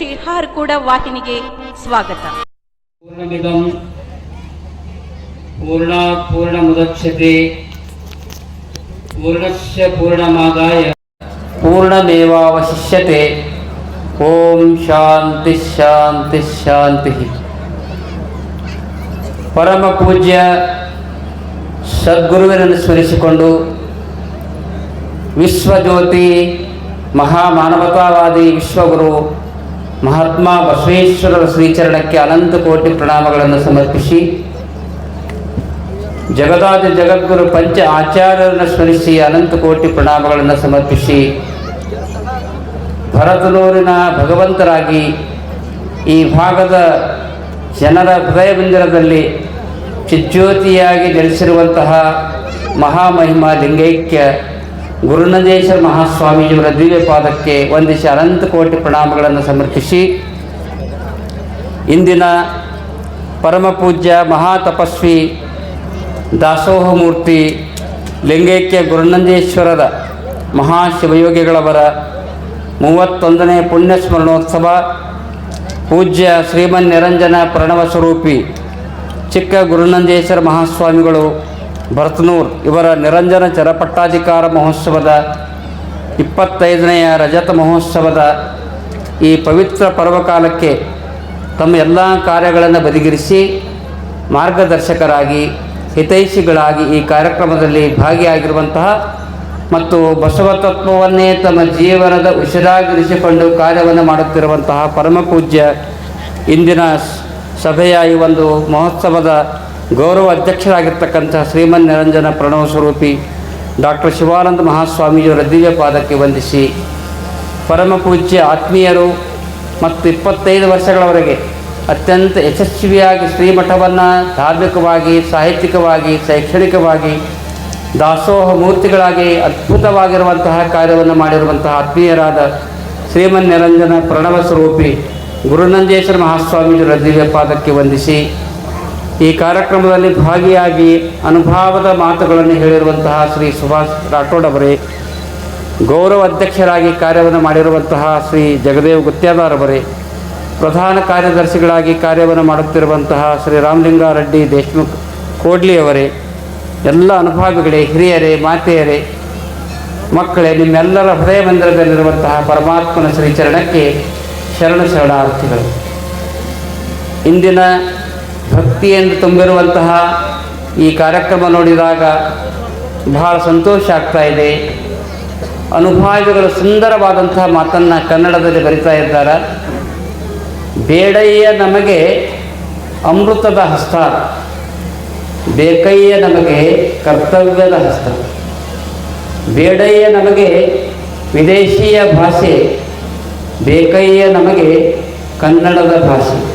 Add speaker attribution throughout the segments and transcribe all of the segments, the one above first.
Speaker 1: ಶ್ರೀಹಾರ್ ಕೂಡ ವಾಹಿನಿಗೆ ಸ್ವಾಗತ
Speaker 2: ಪೂರ್ಣಮಿದಂ ಪೂರ್ಣಾತ್ ಪೂರ್ಣಮುದಚ್ಯತೆ ಪೂರ್ಣಸ್ಯ ಪೂರ್ಣಮಾದಾಯ ಪೂರ್ಣಮೇವಾವಶಿಷ್ಯತೆ ಓಂ ಶಾಂತಿ ಶಾಂತಿ ಶಾಂತಿ ಪರಮ ಪೂಜ್ಯ ಸದ್ಗುರುವಿನನ್ನು ಸ್ಮರಿಸಿಕೊಂಡು ವಿಶ್ವಜ್ಯೋತಿ ಮಹಾಮಾನವತಾವಾದಿ ವಿಶ್ವಗುರು ಮಹಾತ್ಮ ಬಸವೇಶ್ವರರ ಶ್ರೀಚರಣಕ್ಕೆ ಅನಂತ ಕೋಟಿ ಪ್ರಣಾಮಗಳನ್ನು ಸಮರ್ಪಿಸಿ ಜಗದಾದ ಜಗದ್ಗುರು ಪಂಚ ಆಚಾರ್ಯರನ್ನು ಸ್ಮರಿಸಿ ಅನಂತ ಕೋಟಿ ಪ್ರಣಾಮಗಳನ್ನು ಸಮರ್ಪಿಸಿ ಭರತನೂರಿನ ಭಗವಂತರಾಗಿ ಈ ಭಾಗದ ಜನರ ಹೃದಯ ಮಂದಿರದಲ್ಲಿ ಚಿಜ್ಯೋತಿಯಾಗಿ ನೆಲೆಸಿರುವಂತಹ ಮಹಾಮಹಿಮ ಲಿಂಗೈಕ್ಯ ಗುರುನಂದೇಶ್ವರ ಮಹಾಸ್ವಾಮೀಜಿಯವರ ದಿವ್ಯ ಪಾದಕ್ಕೆ ವಂದಿಸಿ ಅನಂತ ಕೋಟಿ ಪ್ರಣಾಮಗಳನ್ನು ಸಮರ್ಪಿಸಿ ಇಂದಿನ ಪರಮ ಪೂಜ್ಯ ಮಹಾ ತಪಸ್ವಿ ದಾಸೋಹ ಮೂರ್ತಿ ಲಿಂಗೈಕ್ಯ ಗುರುನಂದೇಶ್ವರದ ಮಹಾಶಿವಯೋಗಿಗಳವರ ಮೂವತ್ತೊಂದನೇ ಪುಣ್ಯ ಸ್ಮರಣೋತ್ಸವ ಪೂಜ್ಯ ಶ್ರೀಮನ್ ನಿರಂಜನ ಪ್ರಣವ ಸ್ವರೂಪಿ ಚಿಕ್ಕ ಗುರುನಂದೇಶ್ವರ ಮಹಾಸ್ವಾಮಿಗಳು ಭರತನೂರ್ ಇವರ ನಿರಂಜನ ಚರಪಟ್ಟಾಧಿಕಾರ ಮಹೋತ್ಸವದ ಇಪ್ಪತ್ತೈದನೆಯ ರಜತ ಮಹೋತ್ಸವದ ಈ ಪವಿತ್ರ ಪರ್ವಕಾಲಕ್ಕೆ ತಮ್ಮ ಎಲ್ಲ ಕಾರ್ಯಗಳನ್ನು ಬದಿಗಿರಿಸಿ ಮಾರ್ಗದರ್ಶಕರಾಗಿ, ಹಿತೈಷಿಗಳಾಗಿ ಈ ಕಾರ್ಯಕ್ರಮದಲ್ಲಿ ಭಾಗಿಯಾಗಿರುವಂತಹ ಮತ್ತು ಬಸವತತ್ವವನ್ನೇ ತಮ್ಮ ಜೀವನದ ಉಸಿರಾಗಿರಿಸಿಕೊಂಡು ಕಾರ್ಯವನ್ನು ಮಾಡುತ್ತಿರುವಂತಹ ಪರಮ ಪೂಜ್ಯ ಇಂದಿನ ಸಭೆಯ ಈ ಒಂದು ಮಹೋತ್ಸವದ ಗೌರವ ಅಧ್ಯಕ್ಷರಾಗಿರ್ತಕ್ಕಂಥ ಶ್ರೀಮನ್ ನಿರಂಜನ ಪ್ರಣವ ಸ್ವರೂಪಿ ಡಾಕ್ಟರ್ ಶಿವಾನಂದ ಮಹಾಸ್ವಾಮಿಯವರ ದಿವ್ಯ ಪಾದಕ್ಕೆ ವಂದಿಸಿ ಪರಮ ಪೂಜ್ಯ ಆತ್ಮೀಯರು ಮತ್ತು ಇಪ್ಪತ್ತೈದು ವರ್ಷಗಳವರೆಗೆ ಅತ್ಯಂತ ಯಶಸ್ವಿಯಾಗಿ ಶ್ರೀಮಠವನ್ನು ಧಾರ್ಮಿಕವಾಗಿ, ಸಾಹಿತ್ಯಿಕವಾಗಿ, ಶೈಕ್ಷಣಿಕವಾಗಿ, ದಾಸೋಹ ಮೂರ್ತಿಗಳಾಗಿ ಅದ್ಭುತವಾಗಿರುವಂತಹ ಕಾರ್ಯವನ್ನು ಮಾಡಿರುವಂತಹ ಆತ್ಮೀಯರಾದ ಶ್ರೀಮನ್ ನಿರಂಜನ ಪ್ರಣವ ಸ್ವರೂಪಿ ಗುರುನಂಜೇಶ್ವರ ಮಹಾಸ್ವಾಮೀಜಿಯವರ ದಿವ್ಯ ಪಾದಕ್ಕೆ ವಂದಿಸಿ ಈ ಕಾರ್ಯಕ್ರಮದಲ್ಲಿ ಭಾಗಿಯಾಗಿ ಅನುಭಾವದ ಮಾತುಗಳನ್ನು ಹೇಳಿರುವಂತಹ ಶ್ರೀ ಸುಭಾಷ್ ರಾಠೋಡ್ ಅವರೇ, ಗೌರವ ಅಧ್ಯಕ್ಷರಾಗಿ ಕಾರ್ಯವನ್ನು ಮಾಡಿರುವಂತಹ ಶ್ರೀ ಜಗದೇವ್ ಅವರೇ, ಪ್ರಧಾನ ಕಾರ್ಯದರ್ಶಿಗಳಾಗಿ ಕಾರ್ಯವನ್ನು ಮಾಡುತ್ತಿರುವಂತಹ ಶ್ರೀ ರಾಮಲಿಂಗಾರೆಡ್ಡಿ ದೇಶ್ಮುಖ್ ಕೋಡ್ಲಿ ಅವರೇ, ಎಲ್ಲ ಅನುಭಾವಿಗಳೇ, ಹಿರಿಯರೇ, ಮಾತೆಯರೇ, ಮಕ್ಕಳೇ, ನಿಮ್ಮೆಲ್ಲರ ಹೃದಯ ಮಂದಿರದಲ್ಲಿರುವಂತಹ ಪರಮಾತ್ಮನ ಶ್ರೀ ಚರಣಕ್ಕೆ ಶರಣ ಶರಣಾರ್ಥಿಗಳು. ಇಂದಿನ ಭಕ್ತಿಯಿಂದ ತುಂಬಿರುವಂತಹ ಈ ಕಾರ್ಯಕ್ರಮ ನೋಡಿದಾಗ ಬಹಳ ಸಂತೋಷ ಆಗ್ತಾ ಇದೆ. ಅನುಭಾವಿಗಳು ಸುಂದರವಾದಂತಹ ಮಾತನ್ನು ಕನ್ನಡದಲ್ಲಿ ಬರಿತಾ ಇದ್ದಾರೆ. ಬೇಡಯ್ಯ ನಮಗೆ ಅಮೃತದ ಹಸ್ತ. ಬೇಕಯ್ಯ ನಮಗೆ ಕರ್ತವ್ಯದ ಹಸ್ತ. ಬೇಡಯ್ಯ ನಮಗೆ ವಿದೇಶೀಯ ಭಾಷೆ. ಬೇಕಯ್ಯ ನಮಗೆ ಕನ್ನಡದ ಭಾಷೆ.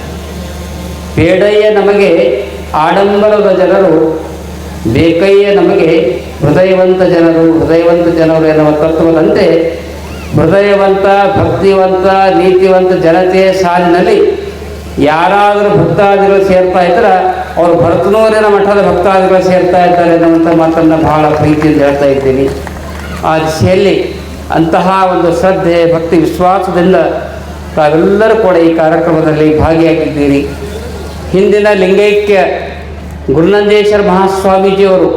Speaker 2: ಬೇಡಯ್ಯ ನಮಗೆ ಆಡಂಬರದ ಜನರು, ಬೇಕಯ್ಯ ನಮಗೆ ಹೃದಯವಂತ ಜನರು ಹೃದಯವಂತ ಜನರು ಎನ್ನುವ ತತ್ವದಂತೆ ಹೃದಯವಂತ, ಭಕ್ತಿವಂತ, ನೀತಿವಂತ ಜನತೆಯ ಸಾಲಿನಲ್ಲಿ ಯಾರಾದರೂ ಭಕ್ತಾದಿಗಳು ಸೇರ್ತಾ ಇದ್ರೆ ಅವರು ಭರತನೂರಿನ ಮಠದ ಭಕ್ತಾದಿಗಳು ಸೇರ್ತಾ ಇದ್ದಾರೆ ಅನ್ನುವಂಥ ಮಾತನ್ನು ಬಹಳ ಪ್ರೀತಿಯಿಂದ ಹೇಳ್ತಾ ಇದ್ದೀನಿ. ಆ ದಿಶೆಯಲ್ಲಿ ಅಂತಹ ಒಂದು ಶ್ರದ್ಧೆ, ಭಕ್ತಿ, ವಿಶ್ವಾಸದಿಂದ ತಾವೆಲ್ಲರೂ ಕೂಡ ಈ ಕಾರ್ಯಕ್ರಮದಲ್ಲಿ ಭಾಗಿಯಾಗಿದ್ದೀರಿ. ಹಿಂದಿನ ಲಿಂಗೈಕ್ಯ ಗುರುನಂದೇಶ್ವರ ಮಹಾಸ್ವಾಮೀಜಿಯವರು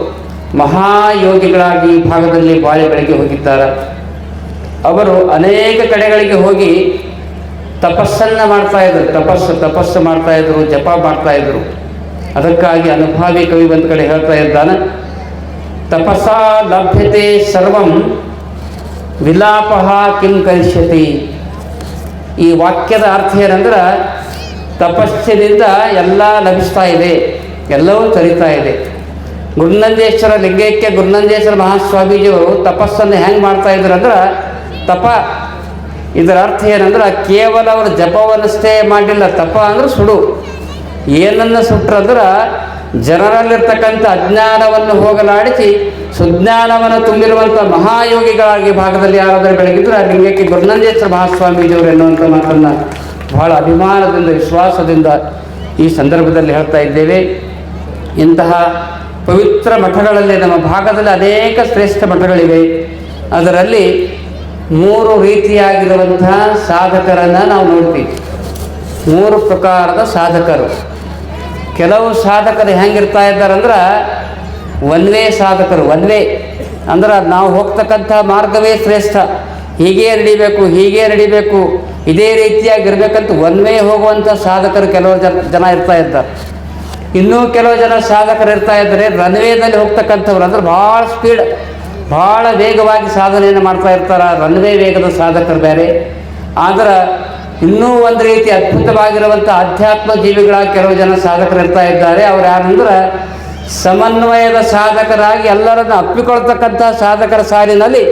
Speaker 2: ಮಹಾಯೋಗಿಗಳಾಗಿ ಈ ಭಾಗದಲ್ಲಿ ಬಾಳೆ ಬೆಳಗ್ಗೆ ಹೋಗಿದ್ದಾರೆ. ಅವರು ಅನೇಕ ಕಡೆಗಳಿಗೆ ಹೋಗಿ ತಪಸ್ಸನ್ನು ಮಾಡ್ತಾ ಇದ್ರು. ತಪಸ್ಸು ತಪಸ್ಸು ಮಾಡ್ತಾ ಇದ್ರು, ಜಪ ಮಾಡ್ತಾ ಇದ್ರು. ಅದಕ್ಕಾಗಿ ಅನುಭಾವಿ ಕವಿ ಒಂದು ಕಡೆ ಹೇಳ್ತಾ ಇದ್ದಾನೆ, ತಪಸ್ಸಾ ಲಭ್ಯತೆ ಸರ್ವಂ ವಿಲಾಪ ಕಿಂ ಕರಿಷ್ಯತಿ ಈ ವಾಕ್ಯದ ಅರ್ಥ ಏನಂದ್ರೆ ತಪಸ್ಸಿನಿಂದ ಎಲ್ಲ ಲಭಿಸ್ತಾ ಇದೆ. ಎಲ್ಲವೂ ತರಿತಾ ಇದೆ. ಗುರುನಂದೇಶ್ವರ ಲಿಂಗೈಕ್ಯ ಗುರುನಂದೇಶ್ವರ ಮಹಾಸ್ವಾಮೀಜಿಯವರು ತಪಸ್ಸನ್ನು ಹೆಂಗೆ ಮಾಡ್ತಾ ಇದ್ರು ಅಂದ್ರೆ, ತಪ. ಇದರ ಅರ್ಥ ಏನಂದ್ರೆ, ಕೇವಲ ಅವರು ಜಪವನ್ನಷ್ಟೇ ಮಾಡಿಲ್ಲ, ತಪ ಅಂದ್ರೆ ಸುಡು. ಏನನ್ನು ಸುಟ್ರಂದ್ರೆ ಜನರಲ್ಲಿರ್ತಕ್ಕಂಥ ಅಜ್ಞಾನವನ್ನು ಹೋಗಲಾಡಿಸಿ ಸುಜ್ಞಾನವನ್ನು ತುಂಬಿರುವಂಥ ಮಹಾಯೋಗಿಗಳಾಗಿ ಭಾಗದಲ್ಲಿ ಯಾರಾದರೂ ಬೆಳಗಿದ್ರೆ ಲಿಂಗಕ್ಕೆ ಗುರುನಂದೇಶ್ವರ ಮಹಾಸ್ವಾಮೀಜಿಯವರು ಎನ್ನುವಂಥ ಮಾತನ್ನು ಬಹಳ ಅಭಿಮಾನದಿಂದ, ವಿಶ್ವಾಸದಿಂದ ಈ ಸಂದರ್ಭದಲ್ಲಿ ಹೇಳ್ತಾ ಇದ್ದೇವೆ. ಇಂತಹ ಪವಿತ್ರ ಮಠಗಳಲ್ಲಿ, ನಮ್ಮ ಭಾಗದಲ್ಲಿ ಅನೇಕ ಶ್ರೇಷ್ಠ ಮಠಗಳಿವೆ. ಅದರಲ್ಲಿ ಮೂರು ರೀತಿಯಾಗಿರುವಂತಹ ಸಾಧಕರನ್ನು ನಾವು ನೋಡ್ತೀವಿ. ಮೂರು ಪ್ರಕಾರದ ಸಾಧಕರು. ಕೆಲವು ಸಾಧಕರು ಹೆಂಗಿರ್ತಾ ಇದ್ದಾರೆ ಅಂದ್ರೆ ಒನ್ವೇ ಸಾಧಕರು. ಒನ್ವೇ ಅಂದ್ರೆ ನಾವು ಹೋಗ್ತಕ್ಕಂಥ ಮಾರ್ಗವೇ ಶ್ರೇಷ್ಠ. ಹೀಗೇ ನಡಿಬೇಕು, ಹೀಗೆ ನಡಿಬೇಕು. ಇದೇ ರೀತಿಯಾಗಿ ಇರಬೇಕಂತ ಒನ್ವೇ ಹೋಗುವಂಥ ಸಾಧಕರು ಕೆಲವು ಜನ ಜನ ಇರ್ತಾ ಇದ್ದಾರೆ. ಇನ್ನೂ ಕೆಲವು ಜನ ಸಾಧಕರು ಇರ್ತಾ ಇದ್ದಾರೆ. ರನ್ವೇದಲ್ಲಿ ಹೋಗ್ತಕ್ಕಂಥವ್ರು ಅಂದ್ರೆ ಭಾಳ ಸ್ಪೀಡ್ ಭಾಳ ವೇಗವಾಗಿ ಸಾಧನೆಯನ್ನು ಮಾಡ್ತಾ ಇರ್ತಾರೆ. ರನ್ವೇ ವೇಗದ ಸಾಧಕರು ಬೇರೆ. ಆದ್ರೆ ಇನ್ನೂ ಒಂದು ರೀತಿ ಅದ್ಭುತವಾಗಿರುವಂಥ ಅಧ್ಯಾತ್ಮ ಜೀವಿಗಳ ಕೆಲವು ಜನ ಸಾಧಕರು ಇರ್ತಾ ಇದ್ದಾರೆ. ಅವ್ರು ಯಾರಂದ್ರೆ ಸಮನ್ವಯದ ಸಾಧಕರಾಗಿ ಎಲ್ಲರನ್ನು ಅಪ್ಪಿಕೊಳ್ತಕ್ಕಂಥ ಸಾಧಕರ ಸಾಲಿನಲ್ಲಿ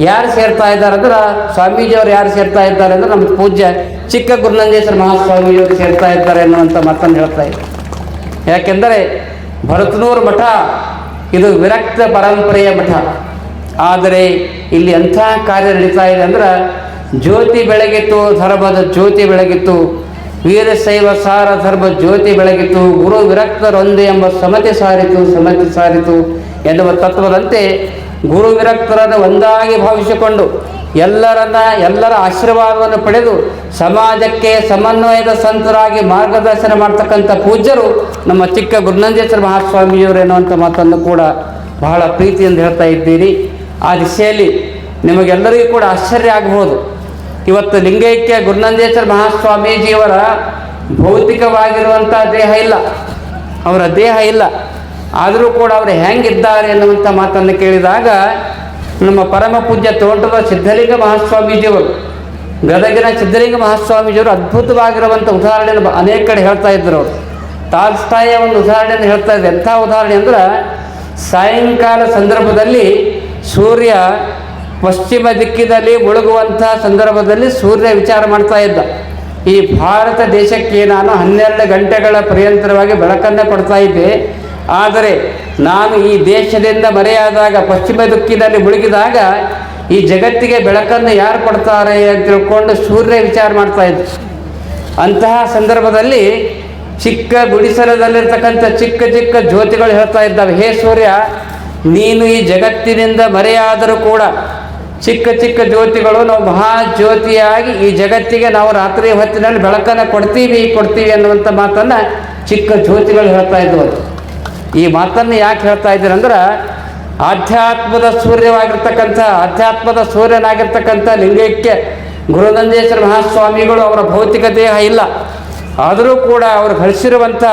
Speaker 2: ಯಾರು ಸೇರ್ತಾ ಇದ್ದಾರೆ ಅಂದ್ರೆ ಸ್ವಾಮೀಜಿಯವರು ಯಾರು ಸೇರ್ತಾ ಇದ್ದಾರೆ ಅಂದ್ರೆ ನಮ್ಮ ಪೂಜ್ಯ ಚಿಕ್ಕ ಗುರುನಂದೇಶ್ವರ ಮಹಾಸ್ವಾಮೀಜಿಯವರು ಸೇರ್ತಾ ಇದ್ದಾರೆ ಅನ್ನುವಂಥ ಮಾತನ್ನು ಹೇಳ್ತಾ ಇದ್ದಾರೆ ಯಾಕೆಂದರೆ ಭರತನೂರು ಮಠ ಇದು ವಿರಕ್ತ ಪರಂಪರೆಯ ಮಠ. ಆದರೆ ಇಲ್ಲಿ ಎಂಥ ಕಾರ್ಯ ನಡೀತಾ ಇದೆ ಅಂದ್ರೆ ಜ್ಯೋತಿ ಬೆಳಗಿತ್ತು, ಧರ್ಮದ ಜ್ಯೋತಿ ಬೆಳಗಿತ್ತು ವೀರಶೈವ ಸಾರ ಧರ್ಮ ಜ್ಯೋತಿ ಬೆಳಗಿತ್ತು, ಗುರು ವಿರಕ್ತರೊಂದೇ ಎಂಬ ಸಮತೆ ಸಾರಿತು ಸಮತೆ ಸಾರಿತು ಎನ್ನುವ ತತ್ವದಂತೆ ಗುರು ವಿರಕ್ತರನ್ನು ಒಂದಾಗಿ ಭಾವಿಸಿಕೊಂಡು ಎಲ್ಲರನ್ನ, ಎಲ್ಲರ ಆಶೀರ್ವಾದವನ್ನು ಪಡೆದು ಸಮಾಜಕ್ಕೆ ಸಮನ್ವಯದ ಸಂತರಾಗಿ ಮಾರ್ಗದರ್ಶನ ಮಾಡ್ತಕ್ಕಂಥ ಪೂಜ್ಯರು ನಮ್ಮ ಚಿಕ್ಕ ಗುರುನಂದೇಶ್ವರ ಮಹಾಸ್ವಾಮಿಯವರು ಎನ್ನುವಂಥ ಮಾತನ್ನು ಕೂಡ ಬಹಳ ಪ್ರೀತಿಯಿಂದ ಹೇಳ್ತಾ ಇದ್ದೀರಿ. ಆ ದಿಶೆಯಲ್ಲಿ ನಿಮಗೆಲ್ಲರಿಗೂ ಕೂಡ ಆಶ್ಚರ್ಯ ಆಗಬಹುದು. ಇವತ್ತು ಲಿಂಗೈಕ್ಯ ಗುರುನಂದೇಶ್ವರ ಮಹಾಸ್ವಾಮೀಜಿಯವರ ಭೌತಿಕವಾಗಿರುವಂಥ ದೇಹ ಇಲ್ಲ. ಅವರ ದೇಹ ಇಲ್ಲ. ಆದರೂ ಕೂಡ ಅವರು ಹೆಂಗಿದ್ದಾರೆ ಎನ್ನುವಂಥ ಮಾತನ್ನು ಕೇಳಿದಾಗ ನಮ್ಮ ಪರಮ ಪೂಜ್ಯ ತೋಟದ ಸಿದ್ಧಲಿಂಗ ಮಹಾಸ್ವಾಮೀಜಿಯವರು, ಗದಗಿನ ಸಿದ್ಧಲಿಂಗ ಮಹಾಸ್ವಾಮೀಜಿಯವರು ಅದ್ಭುತವಾಗಿರುವಂಥ ಉದಾಹರಣೆಯನ್ನು ಅನೇಕ ಕಡೆ ಹೇಳ್ತಾ ಇದ್ದರು ಅವರು. ತಾಲ್ಸ್ತಾಯ ಒಂದು ಉದಾಹರಣೆಯನ್ನು ಹೇಳ್ತಾ ಇದ್ದೆ. ಎಂಥ ಉದಾಹರಣೆ ಅಂದ್ರೆ, ಸಾಯಂಕಾಲ ಸಂದರ್ಭದಲ್ಲಿ ಸೂರ್ಯ ಪಶ್ಚಿಮ ದಿಕ್ಕಿನಲ್ಲಿ ಮುಳುಗುವಂಥ ಸಂದರ್ಭದಲ್ಲಿ ಸೂರ್ಯ ವಿಚಾರ ಮಾಡ್ತಾ ಇದ್ದ. ಈ ಭಾರತ ದೇಶಕ್ಕೆ ನಾನು ಹನ್ನೆರಡು ಗಂಟೆಗಳ ಪರ್ಯಂತರವಾಗಿ ಬೆಳಕನ್ನು ಕೊಡ್ತಾ ಇದ್ದೆ. ಆದರೆ ನಾನು ಈ ದೇಶದಿಂದ ಮರೆಯಾದಾಗ, ಪಶ್ಚಿಮ ದಿಕ್ಕಿನಲ್ಲಿ ಮುಳುಗಿದಾಗ ಈ ಜಗತ್ತಿಗೆ ಬೆಳಕನ್ನು ಯಾರು ಕೊಡ್ತಾರೆ ಅಂತ ತಿಳ್ಕೊಂಡು ಸೂರ್ಯ ವಿಚಾರ ಮಾಡ್ತಾ ಇದ್ದ. ಅಂತಹ ಸಂದರ್ಭದಲ್ಲಿ ಚಿಕ್ಕ ಗುಡಿಸಲದಲ್ಲಿರ್ತಕ್ಕಂಥ ಚಿಕ್ಕ ಚಿಕ್ಕ ಜ್ಯೋತಿಗಳು ಹೇಳ್ತಾ ಇದ್ದಾವೆ, ಹೇ ಸೂರ್ಯ, ನೀನು ಈ ಜಗತ್ತಿನಿಂದ ಮರೆಯಾದರೂ ಕೂಡ ಚಿಕ್ಕ ಚಿಕ್ಕ ಜ್ಯೋತಿಗಳು ನಾವು ಮಹಾ ಜ್ಯೋತಿಯಾಗಿ ಈ ಜಗತ್ತಿಗೆ ನಾವು ರಾತ್ರಿ ಹೊತ್ತಿನಲ್ಲಿ ಬೆಳಕನ್ನು ಕೊಡ್ತೀವಿ ಕೊಡ್ತೀವಿ ಅನ್ನುವಂಥ ಮಾತನ್ನು ಚಿಕ್ಕ ಜ್ಯೋತಿಗಳು ಹೇಳ್ತಾ ಇದ್ವು ಈ ಮಾತನ್ನು ಯಾಕೆ ಹೇಳ್ತಾ ಇದ್ದೀರಂದ್ರೆ ಆಧ್ಯಾತ್ಮದ ಸೂರ್ಯವಾಗಿರ್ತಕ್ಕಂಥ, ಆಧ್ಯಾತ್ಮದ ಸೂರ್ಯನಾಗಿರ್ತಕ್ಕಂಥ ಲಿಂಗೈಕ್ಯ ಗುರುನಂದೇಶ್ವರ ಮಹಾಸ್ವಾಮಿಗಳು ಅವರ ಭೌತಿಕ ದೇಹ ಇಲ್ಲ. ಆದರೂ ಕೂಡ ಅವರು ಗಳಿಸಿರುವಂಥ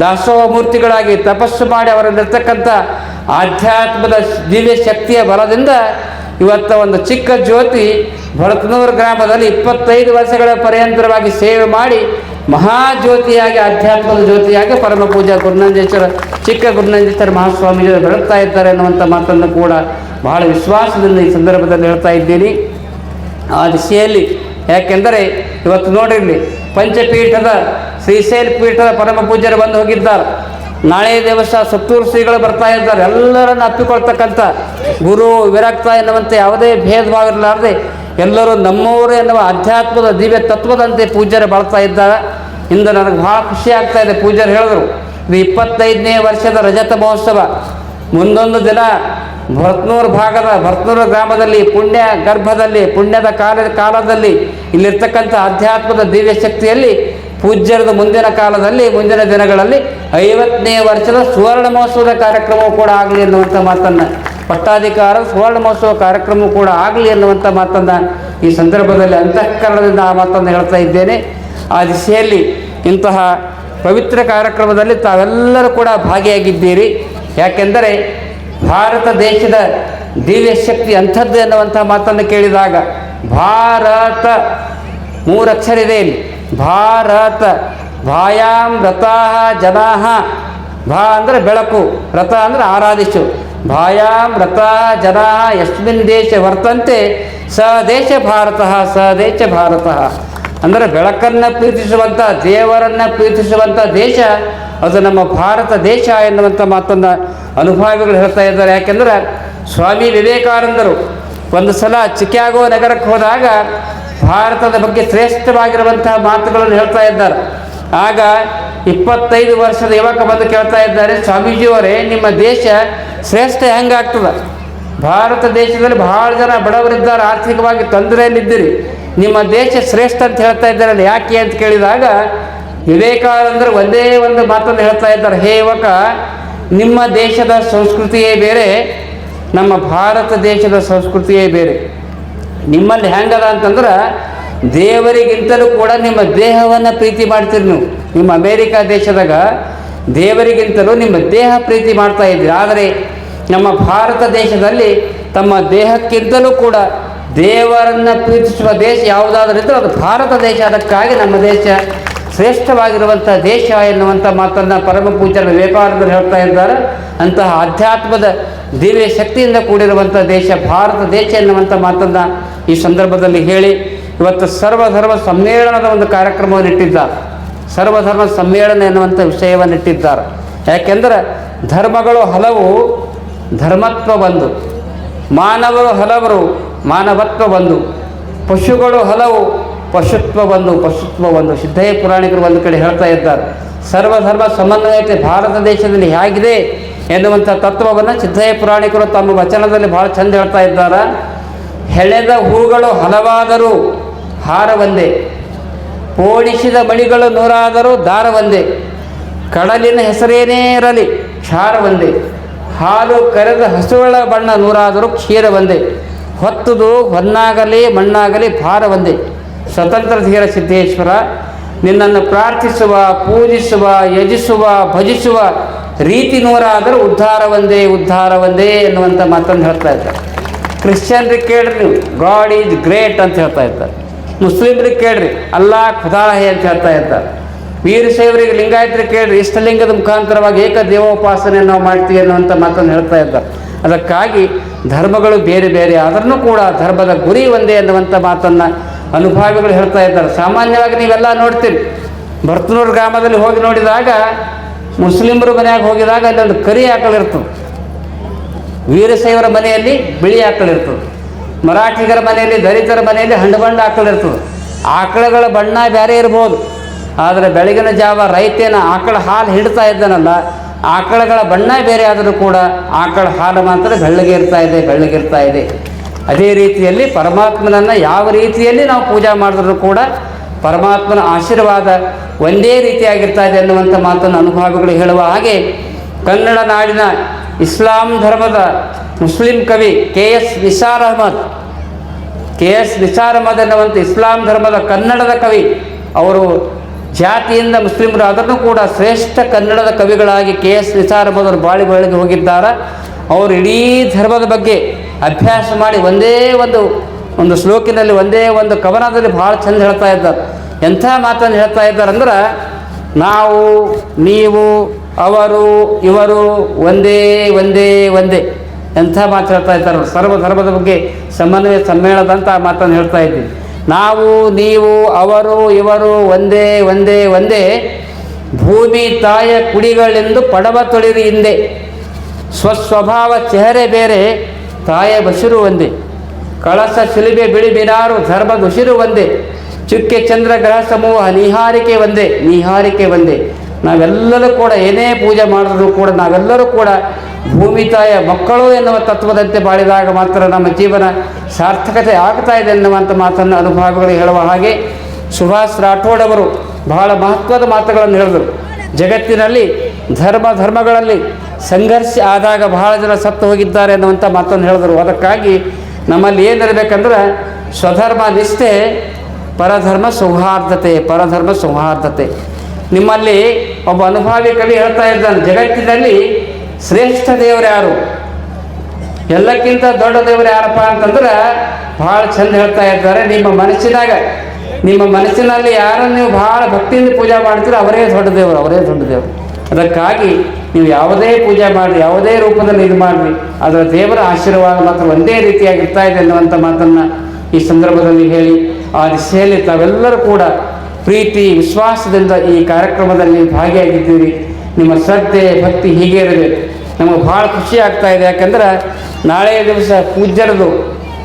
Speaker 2: ದಾಸೋಹ ಮೂರ್ತಿಗಳಾಗಿ ತಪಸ್ಸು ಮಾಡಿ ಅವರಲ್ಲಿರ್ತಕ್ಕಂಥ ಆಧ್ಯಾತ್ಮದ ದಿವ್ಯ ಶಕ್ತಿಯ ಬಲದಿಂದ ಇವತ್ತ ಒಂದು ಚಿಕ್ಕ ಜ್ಯೋತಿ ಭರತನೂರು ಗ್ರಾಮದಲ್ಲಿ ಇಪ್ಪತ್ತೈದು ವರ್ಷಗಳ ಪರ್ಯಂತರವಾಗಿ ಸೇವೆ ಮಾಡಿ ಮಹಾಜ್ಯೋತಿಯಾಗಿ, ಆಧ್ಯಾತ್ಮದ ಜ್ಯೋತಿಯಾಗಿ ಪರಮ ಪೂಜಾ ಗುರುನಂದೇಶ್ವರ, ಚಿಕ್ಕ ಗುರುನಂದೇಶ್ವರ ಮಹಾಸ್ವಾಮಿಗಳು ಬೆಳಗ್ತಾ ಇದ್ದಾರೆ ಅನ್ನುವಂಥ ಮಾತನ್ನು ಕೂಡ ಬಹಳ ವಿಶ್ವಾಸದಿಂದ ಈ ಸಂದರ್ಭದಲ್ಲಿ ಹೇಳ್ತಾ ಇದ್ದೀನಿ. ಆ ದಿಶೆಯಲ್ಲಿ ಯಾಕೆಂದರೆ ಇವತ್ತು ನೋಡಿರಲಿ, ಪಂಚಪೀಠದ ಶ್ರೀಶೈಲ ಪೀಠದ ಪರಮ ಪೂಜ್ಯರು ಬಂದು ಹೋಗಿದ್ದಾರೆ. ನಾಳೆ ದಿವಸ ಸತ್ತೂರು ಶ್ರೀಗಳು ಬರ್ತಾ ಇದ್ದಾರೆ. ಎಲ್ಲರನ್ನು ಅಪ್ಪಿಕೊಳ್ತಕ್ಕಂಥ ಗುರು ವಿರಕ್ತ ಎನ್ನುವಂತೆ ಯಾವುದೇ ಭೇದ ಭಾವ ಇರಲಾರದೆ ಎಲ್ಲರೂ ನಮ್ಮವರು ಎನ್ನುವ ಅಧ್ಯಾತ್ಮದ ದಿವ್ಯ ತತ್ವದಂತೆ ಪೂಜ್ಯರು ಬಳಸ್ತಾ ಇದ್ದಾರೆ. ಇಂದು ನನಗೆ ಭಾಳ ಖುಷಿ ಆಗ್ತಾ ಇದೆ. ಪೂಜ್ಯರು ಹೇಳಿದ್ರು, ಇದು ಇಪ್ಪತ್ತೈದನೇ ವರ್ಷದ ರಜತ ಮಹೋತ್ಸವ. ಮುಂದೊಂದು ದಿನ ಭರತ್ನೂರು ಭಾಗದ, ಭರತ್ನೂರು ಗ್ರಾಮದಲ್ಲಿ, ಪುಣ್ಯ ಗರ್ಭದಲ್ಲಿ, ಪುಣ್ಯದ ಕಾಲ, ಕಾಲದಲ್ಲಿ, ಇಲ್ಲಿರ್ತಕ್ಕಂಥ ಅಧ್ಯಾತ್ಮದ ದಿವ್ಯ ಶಕ್ತಿಯಲ್ಲಿ ಪೂಜ್ಯರದ ಮುಂದಿನ ಕಾಲದಲ್ಲಿ, ಮುಂದಿನ ದಿನಗಳಲ್ಲಿ ಐವತ್ತನೇ ವರ್ಷದ ಸುವರ್ಣ ಮಹೋತ್ಸವದ ಕಾರ್ಯಕ್ರಮವೂ ಕೂಡ ಆಗಲಿ ಎನ್ನುವಂಥ ಮಾತನ್ನು, ಪಟ್ಟಾಧಿಕಾರ ಸುವರ್ಣ ಮಹೋತ್ಸವ ಕಾರ್ಯಕ್ರಮ ಕೂಡ ಆಗಲಿ ಎನ್ನುವಂಥ ಮಾತನ್ನು ಈ ಸಂದರ್ಭದಲ್ಲಿ ಅಂತಃಕರಣದಿಂದ ಆ ಮಾತನ್ನು ಹೇಳ್ತಾ ಇದ್ದೇನೆ. ಆ ದಿಶೆಯಲ್ಲಿ ಇಂತಹ ಪವಿತ್ರ ಕಾರ್ಯಕ್ರಮದಲ್ಲಿ ತಾವೆಲ್ಲರೂ ಕೂಡ ಭಾಗಿಯಾಗಿದ್ದೀರಿ. ಯಾಕೆಂದರೆ ಭಾರತ ದೇಶದ ದಿವ್ಯ ಶಕ್ತಿ ಅಂಥದ್ದು ಎನ್ನುವಂಥ ಮಾತನ್ನು ಕೇಳಿದಾಗ ಭಾರತ ಮೂರಕ್ಷರ ಇದೆ ಇಲ್ಲಿ. ಭಾರತ ಭಾಯಾಂ ರಥಾಹ ಜನಾಹ. ಭಾ ಅಂದರೆ ಬೆಳಕು ರಥ ಅಂದರೆ ಆರಾಧಿಸು. ಭಾಯಾಂ ರಥಾಹ ಜನಾಹ, ಯಸ್ಮಿನ್ ದೇಶ ವರ್ತಂತೆ, ಸ ದೇಶ ಭಾರತ, ಸ ದೇಶ ಭಾರತ. ಅಂದರೆ ಬೆಳಕನ್ನು ಪ್ರೀತಿಸುವಂಥ ದೇವರನ್ನು ಪ್ರೀತಿಸುವಂಥ ದೇಶ, ಅದು ನಮ್ಮ ಭಾರತ ದೇಶ ಎನ್ನುವಂಥ ಮಾತನ್ನು ಅನುಭವಿಗಳು ಹೇಳ್ತಾ ಇದ್ದಾರೆ. ಯಾಕೆಂದರೆ ಸ್ವಾಮಿ ವಿವೇಕಾನಂದರು ಒಂದು ಸಲ ಚಿಕ್ಯಾಗೋ ನಗರಕ್ಕೆ ಹೋದಾಗ ಭಾರತದ ಬಗ್ಗೆ ಶ್ರೇಷ್ಠವಾಗಿರುವಂತಹ ಮಾತುಗಳನ್ನು ಹೇಳ್ತಾ ಇದ್ದಾರೆ. ಆಗ ಇಪ್ಪತ್ತೈದು ವರ್ಷದ ಯುವಕ ಬಂದು ಕೇಳ್ತಾ ಇದ್ದಾರೆ, ಸ್ವಾಮೀಜಿಯವರೇ, ನಿಮ್ಮ ದೇಶ ಶ್ರೇಷ್ಠ ಹೆಂಗಾಗ್ತದೆ? ಭಾರತ ದೇಶದಲ್ಲಿ ಬಹಳ ಜನ ಬಡವರಿದ್ದಾರೆ. ಆರ್ಥಿಕವಾಗಿ ತೊಂದರೆಯಲ್ಲಿದ್ದೀರಿ. ನಿಮ್ಮ ದೇಶ ಶ್ರೇಷ್ಠ ಅಂತ ಹೇಳ್ತಾ ಇದ್ದಾರಲ್ಲ, ಯಾಕೆ ಅಂತ ಕೇಳಿದಾಗ ವಿವೇಕಾನಂದರು ಒಂದೇ ಒಂದು ಮಾತನ್ನು ಹೇಳ್ತಾ ಇದ್ದಾರೆ. ಹೇ ಯುವಕ, ನಿಮ್ಮ ದೇಶದ ಸಂಸ್ಕೃತಿಯೇ ಬೇರೆ, ನಮ್ಮ ಭಾರತ ದೇಶದ ಸಂಸ್ಕೃತಿಯೇ ಬೇರೆ. ನಿಮ್ಮಲ್ಲಿ ಹೆಂಗದ ಅಂತಂದ್ರೆ, ದೇವರಿಗಿಂತಲೂ ಕೂಡ ನಿಮ್ಮ ದೇಹವನ್ನು ಪ್ರೀತಿ ಮಾಡ್ತೀರಿ ನೀವು. ನಿಮ್ಮ ಅಮೇರಿಕಾ ದೇಶದಾಗ ದೇವರಿಗಿಂತಲೂ ನಿಮ್ಮ ದೇಹ ಪ್ರೀತಿ ಮಾಡ್ತಾ ಇದ್ದೀರಿ. ಆದರೆ ನಮ್ಮ ಭಾರತ ದೇಶದಲ್ಲಿ ತಮ್ಮ ದೇಹಕ್ಕಿಂತಲೂ ಕೂಡ ದೇವರನ್ನು ಪ್ರೀತಿಸುವ ದೇಶ ಯಾವುದಾದ್ರೂ ಅದು ಭಾರತ ದೇಶ. ಅದಕ್ಕಾಗಿ ನಮ್ಮ ದೇಶ ಶ್ರೇಷ್ಠವಾಗಿರುವಂಥ ದೇಶ ಎನ್ನುವಂಥ ಮಾತನ್ನು ಪರಮ ಪೂಜ್ಯರ ವ್ಯಾಪಾರದಲ್ಲಿ ಹೇಳ್ತಾ ಇದ್ದಾರೆ. ಅಂತಹ ಅಧ್ಯಾತ್ಮದ ದಿವ್ಯ ಶಕ್ತಿಯಿಂದ ಕೂಡಿರುವಂಥ ದೇಶ, ಭಾರತ ದೇಶ ಎನ್ನುವಂಥ ಮಾತನ್ನು ಈ ಸಂದರ್ಭದಲ್ಲಿ ಹೇಳಿ ಇವತ್ತು ಸರ್ವಧರ್ಮ ಸಮ್ಮೇಳನದ ಒಂದು ಕಾರ್ಯಕ್ರಮವನ್ನು ಇಟ್ಟಿದ್ದಾರೆ. ಸರ್ವಧರ್ಮ ಸಮ್ಮೇಳನ ಎನ್ನುವಂಥ ವಿಷಯವನ್ನು ಇಟ್ಟಿದ್ದಾರೆ. ಯಾಕೆಂದರೆ ಧರ್ಮಗಳು ಹಲವು ಧರ್ಮತ್ವ ಒಂದು ಮಾನವರು ಹಲವರು ಮಾನವತ್ವ ಒಂದು ಪಶುಗಳು ಹಲವು ಪಶುತ್ವ ಒಂದು ಪಶುತ್ವ ಒಂದು ಸಿದ್ಧಯ್ಯ ಪುರಾಣಿಕರು ಒಂದು ಕಡೆ ಹೇಳ್ತಾ ಇದ್ದಾರೆ. ಸರ್ವಧರ್ಮ ಸಮನ್ವಯತೆ ಭಾರತ ದೇಶದಲ್ಲಿ ಹೇಗಿದೆ ಎನ್ನುವಂಥ ತತ್ವವನ್ನು ಸಿದ್ಧಯ್ಯ ಪುರಾಣಿಕರು ತಮ್ಮ ವಚನದಲ್ಲಿ ಭಾಳ ಚಂದ ಹೇಳ್ತಾ ಇದ್ದಾರೆ. ಹೆಳೆದ ಹೂಗಳು ಹಲವಾದರೂ ಹಾರ ಒಂದೇ, ಪೋಣಿಸಿದ ಮಣಿಗಳು ನೂರಾದರೂ ದಾರ ಒಂದೇ, ಕಡಲಿನ ಹೆಸರೇನೇ ಇರಲಿ, ಕ್ಷಾರ ಒಂದೇ. ಹಾಲು ಕರೆದ ಹಸುಗಳ ಬಣ್ಣ ನೂರಾದರೂ ಕ್ಷೀರ ಬಂದೆ. ಹೊತ್ತುದು ಹೊನ್ನಾಗಲಿ ಮಣ್ಣಾಗಲಿ ಭಾರ ಬಂದೆ. ಸ್ವತಂತ್ರ ಧೀರ ಸಿದ್ದೇಶ್ವರ, ನಿನ್ನನ್ನು ಪ್ರಾರ್ಥಿಸುವ, ಪೂಜಿಸುವ, ಯಜಿಸುವ, ಭಜಿಸುವ ರೀತಿ ನೂರಾದರೂ ಉದ್ಧಾರ ಒಂದೇ ಉದ್ಧಾರ ಒಂದೇ ಎನ್ನುವಂಥ ಮಾತನ್ನು ಹೇಳ್ತಾ ಇದ್ದಾರೆ. ಕ್ರಿಶ್ಚಿಯನ್ರಿಗೆ ಕೇಳ್ರಿ ನೀವು, ಗಾಡ್ ಈಸ್ ಗ್ರೇಟ್ ಅಂತ ಹೇಳ್ತಾ ಇದ್ದಾರೆ. ಮುಸ್ಲಿಮ್ರಿಗೆ ಕೇಳ್ರಿ ಅಲ್ಲಾ ಖುದಾಹೆ ಅಂತ ಹೇಳ್ತಾ ಇದ್ದಾರೆ. ವೀರಶೈವರಿಗೆ ಲಿಂಗಾಯತರಿಗೆ ಕೇಳ್ರಿ, ಇಷ್ಟಲಿಂಗದ ಮುಖಾಂತರವಾಗಿ ಏಕ ದೇವೋಪಾಸನೆ ನಾವು ಮಾಡ್ತೀವಿ ಅನ್ನುವಂಥ ಮಾತನ್ನು ಹೇಳ್ತಾ ಇದ್ದಾರೆ. ಅದಕ್ಕಾಗಿ ಧರ್ಮಗಳು ಬೇರೆ ಬೇರೆ ಆದ್ರೂ ಕೂಡ ಧರ್ಮದ ಗುರಿ ಒಂದೇ ಅನ್ನುವಂಥ ಮಾತನ್ನು ಅನುಭಾವಿಗಳು ಹೇಳ್ತಾ ಇದ್ದಾರೆ. ಸಾಮಾನ್ಯವಾಗಿ ನೀವೆಲ್ಲ ನೋಡ್ತೀರಿ, ಭರ್ತನೂರು ಗ್ರಾಮದಲ್ಲಿ ಹೋಗಿ ನೋಡಿದಾಗ, ಮುಸ್ಲಿಮರ ಮನೆಯಾಗ ಹೋಗಿದಾಗ ಅಲ್ಲೊಂದು ಕರಿ ಆಕಳಿರ್ತದೆ ವೀರಶೈವರ ಮನೆಯಲ್ಲಿ ಬಿಳಿ ಆಕಳಿರ್ತದೆ ಮರಾಠಿಗರ ಮನೆಯಲ್ಲಿ ದಲಿತರ ಮನೆಯಲ್ಲಿ ಹಣ್ಣು ಬಣ್ಣ ಆಕಳಿರ್ತದೆ ಆಕಳಗಳ ಬಣ್ಣ ಬೇರೆ ಇರ್ಬೋದು. ಆದರೆ ಬೆಳಗಿನ ಜಾವ ರೈತೇನ ಆಕಳ ಹಾಲು ಹಿಡ್ತಾ ಇದ್ದಾನಲ್ಲ, ಆಕಳಗಳ ಬಣ್ಣ ಬೇರೆ ಆದರೂ ಕೂಡ ಆಕಳ ಹಾಲು ಮಾತ್ರ ಬೆಳ್ಳಗಿರ್ತಾ ಇದೆ ಬೆಳ್ಳಗಿರ್ತಾ ಇದೆ. ಅದೇ ರೀತಿಯಲ್ಲಿ ಪರಮಾತ್ಮನನ್ನು ಯಾವ ರೀತಿಯಲ್ಲಿ ನಾವು ಪೂಜಾ ಮಾಡಿದ್ರು ಕೂಡ ಪರಮಾತ್ಮನ ಆಶೀರ್ವಾದ ಒಂದೇ ರೀತಿಯಾಗಿರ್ತಾ ಇದೆ ಅನ್ನುವಂಥ ಮಾತನ್ನು ಅನುಭವಗಳು ಹೇಳುವ ಹಾಗೆ ಕನ್ನಡ ನಾಡಿನ ಇಸ್ಲಾಂ ಧರ್ಮದ ಮುಸ್ಲಿಂ ಕವಿ K S Nisar Ahmed, K S Nisar Ahmed ಎನ್ನುವಂಥ ಇಸ್ಲಾಂ ಧರ್ಮದ ಕನ್ನಡದ ಕವಿ, ಅವರು ಜಾತಿಯಿಂದ ಮುಸ್ಲಿಮರು ಅದನ್ನು ಕೂಡ ಶ್ರೇಷ್ಠ ಕನ್ನಡದ ಕವಿಗಳಾಗಿ ಕೆ ಎಸ್ ನಿಸಾರ್ ಅಹಮದ್ ಬಾಳಿ ಬಾಳಿಗೆ ಹೋಗಿದ್ದಾರೆ. ಅವರು ಇಡೀ ಧರ್ಮದ ಬಗ್ಗೆ ಅಭ್ಯಾಸ ಮಾಡಿ ಒಂದೇ ಒಂದು ಒಂದು ಶ್ಲೋಕಿನಲ್ಲಿ ಒಂದೇ ಒಂದು ಕವನದಲ್ಲಿ ಭಾಳ ಚಂದ ಹೇಳ್ತಾ ಇದ್ದಾರೆ. ಎಂಥ ಮಾತನ್ನು ಹೇಳ್ತಾ ಇದ್ದಾರೆ ಅಂದ್ರೆ, ನಾವು, ನೀವು, ಅವರು, ಇವರು ಒಂದೇ ಒಂದೇ ಒಂದೇ ಎಂಥ ಮಾತು ಹೇಳ್ತಾ ಇದ್ದಾರೆ. ಸರ್ವ ಧರ್ಮದ ಬಗ್ಗೆ ಸಮನ್ವಯ ಸಮ್ಮೇಳನದಂತ ಮಾತನ್ನು ಹೇಳ್ತಾ ಇದ್ದೀವಿ ನಾವು, ನೀವು, ಅವರು, ಇವರು ಒಂದೇ ಒಂದೇ ಒಂದೇ ಭೂಮಿ ತಾಯ ಕುಡಿಗಳೆಂದು ಪಡವ ತೊಳಿರಿ ಹಿಂದೆ. ಸ್ವಸ್ವಭಾವ ಚೆಹರೆ ಬೇರೆ, ತಾಯ ಬಸಿರು ಒಂದೇ. ಕಳಸ ಶಿಲುಬೆ ಬಿಳಿ ಬಿನಾರು ಧರ್ಮ ಉಸಿರು ಒಂದೇ. ಚುಕ್ಕೆ ಚಂದ್ರ ಗ್ರಹ ಸಮೂಹ ನಿಹಾರಿಕೆ ಒಂದೇ ನಿಹಾರಿಕೆ ಒಂದೇ. ನಾವೆಲ್ಲರೂ ಕೂಡ ಏನೇ ಪೂಜೆ ಮಾಡಿದ್ರು ಕೂಡ ನಾವೆಲ್ಲರೂ ಕೂಡ ಭೂಮಿ ತಾಯ ಮಕ್ಕಳು ಎನ್ನುವ ತತ್ವದಂತೆ ಬಾಳಿದಾಗ ಮಾತ್ರ ನಮ್ಮ ಜೀವನ ಸಾರ್ಥಕತೆ ಆಗ್ತಾ ಇದೆ ಎನ್ನುವಂಥ ಮಾತನ್ನು ಅನುಭಾವಿಗಳು ಹೇಳುವ ಹಾಗೆ ಸುಭಾಷ್ ರಾಠೋಡ್ ಅವರು ಬಹಳ ಮಹತ್ವದ ಮಾತುಗಳನ್ನು ಹೇಳಿದರು. ಜಗತ್ತಿನಲ್ಲಿ ಧರ್ಮ ಧರ್ಮಗಳಲ್ಲಿ ಸಂಘರ್ಷ ಆದಾಗ ಬಹಳ ಜನ ಸತ್ತು ಹೋಗಿದ್ದಾರೆ ಅನ್ನುವಂಥ ಮಾತನ್ನು ಹೇಳಿದರು. ಅದಕ್ಕಾಗಿ ನಮ್ಮಲ್ಲಿ ಏನಿರಬೇಕಂದ್ರೆ ಸ್ವಧರ್ಮ ನಿಷ್ಠೆ, ಪರಧರ್ಮ ಸೌಹಾರ್ದತೆ ಪರಧರ್ಮ ಸೌಹಾರ್ದತೆ. ನಿಮ್ಮಲ್ಲಿ ಒಬ್ಬ ಅನುಭಾವಿ ಕವಿ ಹೇಳ್ತಾ ಇದ್ದಾನೆ, ಜಗತ್ತಿನಲ್ಲಿ ಶ್ರೇಷ್ಠ ದೇವರು ಯಾರು? ಎಲ್ಲಕ್ಕಿಂತ ದೊಡ್ಡ ದೇವರು ಯಾರಪ್ಪ ಅಂತಂದ್ರೆ ಭಾಳ ಚಂದ ಹೇಳ್ತಾ ಇದ್ದಾರೆ ನಿಮ್ಮ ಮನಸ್ಸಿನಾಗ. ನಿಮ್ಮ ಮನಸ್ಸಿನಲ್ಲಿ ಯಾರನ್ನು ನೀವು ಭಾಳ ಭಕ್ತಿಯಿಂದ ಪೂಜೆ ಮಾಡ್ತೀರೋ ಅವರೇ ದೊಡ್ಡ ದೇವರು, ಅವರೇ ದೊಡ್ಡ ದೇವರು. ಅದಕ್ಕಾಗಿ ನೀವು ಯಾವುದೇ ಪೂಜೆ ಮಾಡಿರಿ ಯಾವುದೇ ರೂಪದಲ್ಲಿ ಇದು ಮಾಡಿರಿ. ಅದರ ದೇವರ ಆಶೀರ್ವಾದ ಮಾತ್ರ ಒಂದೇ ರೀತಿಯಾಗಿರ್ತಾ ಇದೆ ಅನ್ನುವಂಥ ಮಾತನ್ನು ಈ ಸಂದರ್ಭದಲ್ಲಿ ಹೇಳಿ ಆ ದಿಶೆಯಲ್ಲಿ ತಾವೆಲ್ಲರೂ ಕೂಡ ಪ್ರೀತಿ, ವಿಶ್ವಾಸದಿಂದ ಈ ಕಾರ್ಯಕ್ರಮದಲ್ಲಿ ಭಾಗಿಯಾಗಿದ್ದೀರಿ. ನಿಮ್ಮ ಶ್ರದ್ಧೆ, ಭಕ್ತಿ ಹೀಗೆ ಇರಬೇಕು. ನಮಗೆ ಭಾಳ ಖುಷಿ ಆಗ್ತಾ ಇದೆ. ಯಾಕಂದ್ರೆ ನಾಳೆಯ ದಿವಸ ಪೂಜ್ಯರದು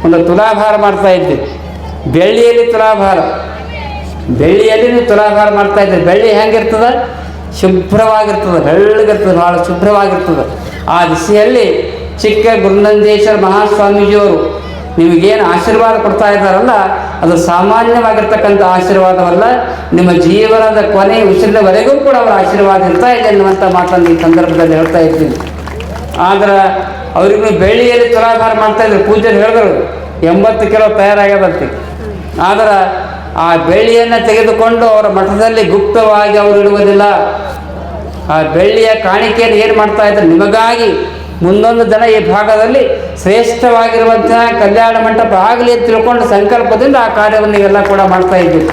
Speaker 2: ಒಂದು ತುಲಾಭಾರ ಮಾಡ್ತಾ ಇದ್ದೆ ಬೆಳ್ಳಿಯಲ್ಲಿ ತುಲಾಭಾರ. ಬೆಳ್ಳಿಯಲ್ಲಿ ತುಲಾಭಾರ ಮಾಡ್ತಾ ಇದ್ದೆ ಬೆಳ್ಳಿ ಹೆಂಗಿರ್ತದ? ಶುಭ್ರವಾಗಿರ್ತದೆ ಬೆಳ್ಳಗಿರ್ತದೆ ಭಾಳ ಶುಭ್ರವಾಗಿರ್ತದೆ. ಆ ದಿಸೆಯಲ್ಲಿ ಚಿಕ್ಕ ಗುರುನಂದೇಶ್ವರ ಮಹಾಸ್ವಾಮೀಜಿಯವರು ನಿಮಗೇನು ಆಶೀರ್ವಾದ ಕೊಡ್ತಾ ಇದ್ದಾರಲ್ಲ, ಅದು ಸಾಮಾನ್ಯವಾಗಿರ್ತಕ್ಕಂಥ ಆಶೀರ್ವಾದವಲ್ಲ. ನಿಮ್ಮ ಜೀವನದ ಕೊನೆ ಉಸಿರಿನವರೆಗೂ ಕೂಡ ಅವರ ಆಶೀರ್ವಾದ ಇರ್ತಾ ಇದೆ ಅನ್ನುವಂಥ ಮಾತನ್ನು ಈ ಸಂದರ್ಭದಲ್ಲಿ ಹೇಳ್ತಾ ಇದ್ದೀನಿ. ಆದ್ರೆ ಅವ್ರಿಗೂ ಬೆಳ್ಳಿಯಲ್ಲಿ ತುಲಾಭಾರ ಮಾಡ್ತಾ ಇದ್ರು. ಪೂಜೆರು ಹೇಳಿದ್ರು, ಎಂಬತ್ತು ಕಿಲೋ ತಯಾರಾಗ್ಯದಂತೆ. ಆದ್ರೆ ಆ ಬೆಳ್ಳಿಯನ್ನು ತೆಗೆದುಕೊಂಡು ಅವರ ಮಠದಲ್ಲಿ ಗುಪ್ತವಾಗಿ ಅವರು ಇಡುವುದಿಲ್ಲ. ಆ ಬೆಳ್ಳಿಯ ಕಾಣಿಕೆಯನ್ನು ಏನು ಮಾಡ್ತಾ ಇದ್ದಾರೆ ನಿಮಗಾಗಿ ಮುಂದೊಂದು ದಿನ ಈ ಭಾಗದಲ್ಲಿ ಶ್ರೇಷ್ಠವಾಗಿರುವಂತಹ ಕಲ್ಯಾಣ ಮಂಟಪ ಆಗಲಿ ಅಂತ ತಿಳ್ಕೊಂಡು ಸಂಕಲ್ಪದಿಂದ ಆ ಕಾರ್ಯವನ್ನು ಎಲ್ಲ ಕೂಡ ಮಾಡ್ತಾ ಇದ್ದೀವಿ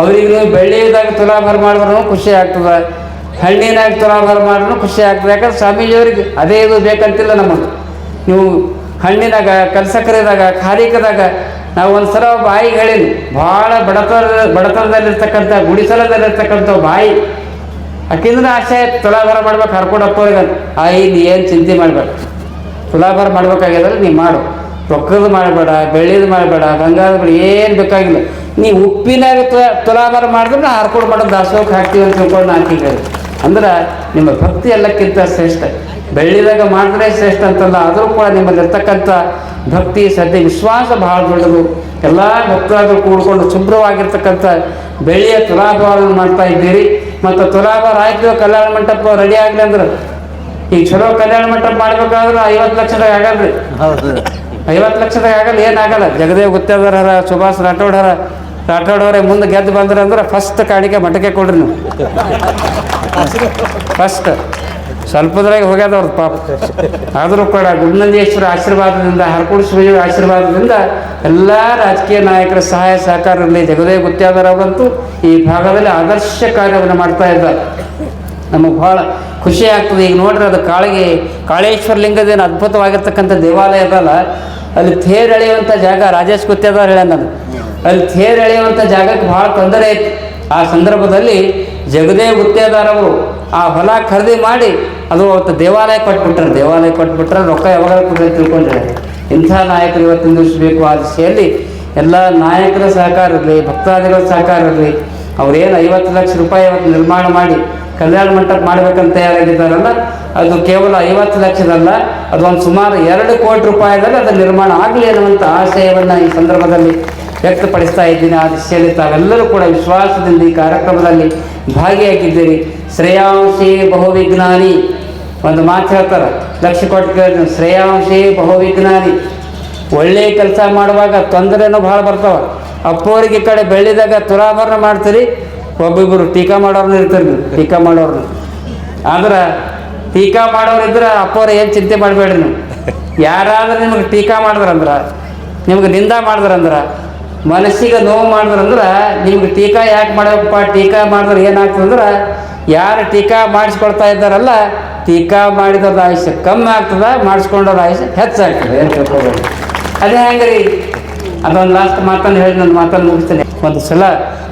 Speaker 2: ಅವರಿಗೂ ಬೆಳ್ಳಿಯದಾಗ ತುಲಾಭಾರ ಮಾಡಿದ್ರು ಖುಷಿ ಆಗ್ತದೆ. ಹಣ್ಣಿನಾಗ ತುಲಾಭಾರ ಮಾಡಿದ್ರು ಖುಷಿ ಆಗ್ತದೆ. ಯಾಕಂದ್ರೆ ಸ್ವಾಮೀಜಿಯವ್ರಿಗೆ ಅದೇ ಇದು ಬೇಕಂತಿಲ್ಲ ನಮಗೆ ನೀವು ಹಣ್ಣಿನಾಗ, ಕಲ್ಸಕರಿದಾಗ, ಖಾರಿಕದಾಗ ನಾವು ಒಂದು ಸಲ ಬಾಯಿಗೆ ಹೇಳೀನಿ. ಭಾಳ ಬಡತನ, ಬಡತನದಲ್ಲಿರ್ತಕ್ಕಂಥ, ಗುಡಿಸಲದಲ್ಲಿರ್ತಕ್ಕಂಥ ಬಾಯಿ ಅಕ್ಕಿಂದ್ರ ಆಸೆ ತುಲಾಭಾರ ಮಾಡ್ಬೇಕು ಹರ್ಕೊಂಡಪ್ಪವ್ರಿಗೆ ನೀ ಏನು ಚಿಂತೆ ಮಾಡಬೇಕು ತುಲಾಭಾರ ಮಾಡ್ಬೇಕಾಗಿದ್ರೆ ನೀ ಮಾಡು. ರೊಕ್ಕದ ಮಾಡಬೇಡ, ಬೆಳ್ಳಿದು ಮಾಡಬೇಡ, ಬಂಗಾರದ ಬೇಡ ಏನು ಬೇಕಾಗಿಲ್ಲ. ನೀ ಉಪ್ಪಿನಾಗ ತುಲಾಭಾರ ಮಾಡಿದ್ರೆ ನಾ ಹರ್ಕೊಂಡು ಮಾಡೋದು ದಾಸೋಹಕ್ಕೆ ಹಾಕ್ತೀವಿ ಅಂತ ತಿಳ್ಕೊಂಡು ನಾನು ಹೇಳಿ ಅಂದ್ರೆ ನಿಮ್ಮ ಭಕ್ತಿ ಎಲ್ಲಕ್ಕಿಂತ ಶ್ರೇಷ್ಠ. ಬೆಳ್ಳಿದಾಗ ಮಾಡಿದ್ರೆ ಶ್ರೇಷ್ಠ ಅಂತಲ್ಲ ಆದರೂ ಕೂಡ ನಿಮ್ಮಲ್ಲಿರ್ತಕ್ಕಂಥ ಭಕ್ತಿ ಶ್ರದ್ಧೆ ವಿಶ್ವಾಸ ಬಹಳ ದೊಡ್ಡದು. ಎಲ್ಲ ಭಕ್ತರಾದರು ಕೂಡ್ಕೊಂಡು ಶುಭ್ರವಾಗಿರ್ತಕ್ಕಂಥ ಬೆಳ್ಳಿಯ ತುಲಾಭಾರವನ್ನು ಮಾಡ್ತಾ ಇದ್ದೀರಿ. ಮತ್ತು ತುಲಾಭಾರ ಆಯ್ತು ಕಲ್ಯಾಣ ಮಂಟಪ ರೆಡಿ ಆಗಲಿ ಅಂದ್ರೆ ಈಗ ಚಲೋ ಕಲ್ಯಾಣ ಮಂಟಪ ಮಾಡ್ಬೇಕಾದ್ರೆ ಐವತ್ತು ಲಕ್ಷದಾಗ ಆಗಲ್ರಿ.
Speaker 3: ಹೌದು
Speaker 2: ಐವತ್ತು ಲಕ್ಷದಾಗ ಆಗಲ್ಲ ಏನಾಗಲ್ಲ ಜಗದೇವ್ ಗುತ್ತೇದಾರ ಸುಭಾಷ್ ರಾಠೋಡರ ರಾಠೋಡವರೇ ಮುಂದೆ ಗೆದ್ದು ಬಂದ್ರೆ ಅಂದ್ರೆ ಫಸ್ಟ್ ಕಾಣಿಕೆ ಮಠಕ್ಕೆ ಕೊಡ್ರಿ ನೀವು. ಫಸ್ಟ್ ಸ್ವಲ್ಪದ್ರಾಗ ಹೋಗ್ಯದ ಅವ್ರದ್ದು ಪಾಪ. ಆದರೂ ಕೂಡ ಗುರುನಂದೇಶ್ವರ ಆಶೀರ್ವಾದದಿಂದ ಹರಕೂಡು ಶಿವಜಿ ಆಶೀರ್ವಾದದಿಂದ ಎಲ್ಲ ರಾಜಕೀಯ ನಾಯಕರ ಸಹಾಯ ಸಹಕಾರದಲ್ಲಿ ಗುತ್ತೇದಾರ್ ಅವರಂತೂ ಈ ಭಾಗದಲ್ಲಿ ಆದರ್ಶ ಕಾರ್ಯವನ್ನು ಮಾಡ್ತಾ ಇದ್ದಾರೆ. ನಮಗೆ ಭಾಳ ಖುಷಿ ಆಗ್ತದೆ. ಈಗ ನೋಡ್ರಿ ಅದು ಕಾಳಿಗೆ, ಕಾಳೇಶ್ವರ ಲಿಂಗದೇನು ಅದ್ಭುತವಾಗಿರ್ತಕ್ಕಂಥ ದೇವಾಲಯ ಅದಲ್ಲ. ಅಲ್ಲಿ ಥೇರ್ ಎಳೆಯುವಂಥ ಜಾಗ ರಾಜೇಶ್ ಗುತ್ತೇದಾರ್ ಹೇಳ ನಾನು. ಅಲ್ಲಿ ಥೇರ್ ಎಳೆಯುವಂಥ ಜಾಗಕ್ಕೆ ಭಾಳ ತೊಂದರೆ ಆ ಸಂದರ್ಭದಲ್ಲಿ ಜಗದೇವ್ ಗುತ್ತೇದಾರವರು ಆ ಹೊಲ ಖರೀದಿ ಮಾಡಿ, ಅದು ಅವತ್ತು ದೇವಾಲಯ ಕೊಟ್ಬಿಟ್ರೆ. ದೇವಾಲಯ ಕೊಟ್ಬಿಟ್ರೆ ರೊಕ್ಕ ಯಾವಾಗ ಕೊಡ್ಬೇಕು ತಿಳ್ಕೊಂಡ್ರೆ. ಇಂಥ ನಾಯಕರು ಇವತ್ತಿನ ದಿವಸ ಬೇಕು. ಆ ದಿಶೆಯಲ್ಲಿ ಎಲ್ಲ ನಾಯಕರ ಸಹಕಾರ ಇರಲಿ, ಭಕ್ತಾದಿಗಳ ಸಹಕಾರ ಇರಲಿ. ಅವ್ರೇನು ಐವತ್ತು ಲಕ್ಷ ರೂಪಾಯಿ ಇವತ್ತು ನಿರ್ಮಾಣ ಮಾಡಿ, ಕಲ್ಯಾಣ ಮಂಟಪ ಮಾಡಬೇಕಂತ ತಯಾರಾಗಿದ್ದಾರಲ್ಲ, ಅದು ಕೇವಲ ಐವತ್ತು ಲಕ್ಷದಲ್ಲ, ಅದು ಒಂದು ಸುಮಾರು ಎರಡು ಕೋಟಿ ರೂಪಾಯಿದಲ್ಲಿ ಅದು ನಿರ್ಮಾಣ ಆಗಲಿ ಅನ್ನುವಂಥ ಆಶಯವನ್ನು ಈ ಸಂದರ್ಭದಲ್ಲಿ ವ್ಯಕ್ತಪಡಿಸ್ತಾ ಇದ್ದೀನಿ. ಆ ದಿಶೆಯಲ್ಲಿ ತಾವೆಲ್ಲರೂ ಕೂಡ ವಿಶ್ವಾಸದಿಂದ ಈ ಕಾರ್ಯಕ್ರಮದಲ್ಲಿ ಭಾಗಿಯಾಗಿದ್ದೀರಿ. ಶ್ರೇಯಾಂಶಿ ಬಹುವಿಜ್ಞಾನಿ. ಒಂದು ಮಾತು ಹೇಳ್ತಾರೆ. ಲಕ್ಷ ಕೊಟ್ಟು ಕೇಳಿದ್ರು, ಶ್ರೇಯಾಂಶಿ ಬಹುವಿಜ್ಞಾನಿ. ಒಳ್ಳೆಯ ಕೆಲಸ ಮಾಡುವಾಗ ತೊಂದರೆನೂ ಭಾಳ ಬರ್ತಾವ. ಅಪ್ಪೋರಿಗೆ ಕಡೆ ಬೆಳ್ಳಿದಾಗ ತುರಾಭರಣ ಮಾಡ್ತೀರಿ ಒಬ್ಬೊಬ್ಬರು ಟೀಕಾ ಮಾಡೋರ್ನ ಇರ್ತಾರೆ ನೀವು, ಟೀಕಾ ಮಾಡೋರ್ನ. ಆದ್ರೆ ಟೀಕಾ ಮಾಡೋರು ಇದ್ರೆ ಅಪ್ಪವ್ರು ಏನು ಚಿಂತೆ ಮಾಡಬೇಡ್ರಿ ನೀವು. ಯಾರಾದ್ರೂ ನಿಮಗೆ ಟೀಕಾ ಮಾಡಿದ್ರಂದ್ರೆ, ನಿಮ್ಗೆ ನಿಂದ ಮಾಡಿದ್ರಂದ್ರೆ ಮನಸ್ಸಿಗೆ ನೋವು ಮಾಡಿದ್ರಂದ್ರೆ ನಿಮ್ಗೆ ಟೀಕಾ ಯಾಕೆ ಮಾಡಬೇಕಪ್ಪ? ಟೀಕಾ ಮಾಡಿದ್ರೆ ಏನಾಗ್ತದಂದ್ರೆ ಯಾರು ಟೀಕಾ ಮಾಡಿಸ್ಕೊಳ್ತಾ ಇದ್ದಾರಲ್ಲ ಟೀಕಾ ಮಾಡಿದವ್ರ ಆಯುಷ್ಯ ಕಮ್ಮಿ ಆಗ್ತದೆ ಮಾಡಿಸ್ಕೊಂಡವ್ರ ಆಯುಷ್ಯ ಹೆಚ್ಚಾಗ್ತದೆ ಏನು ಅದೇ ಹೆಂಗ್ರಿ? ಅದೊಂದು ಲಾಸ್ಟ್ ಮಾತನ್ನು ಹೇಳಿ ನನ್ನ ಮಾತನ್ನು ಮುಗಿಸ್ತೇನೆ. ಒಂದು ಸಲ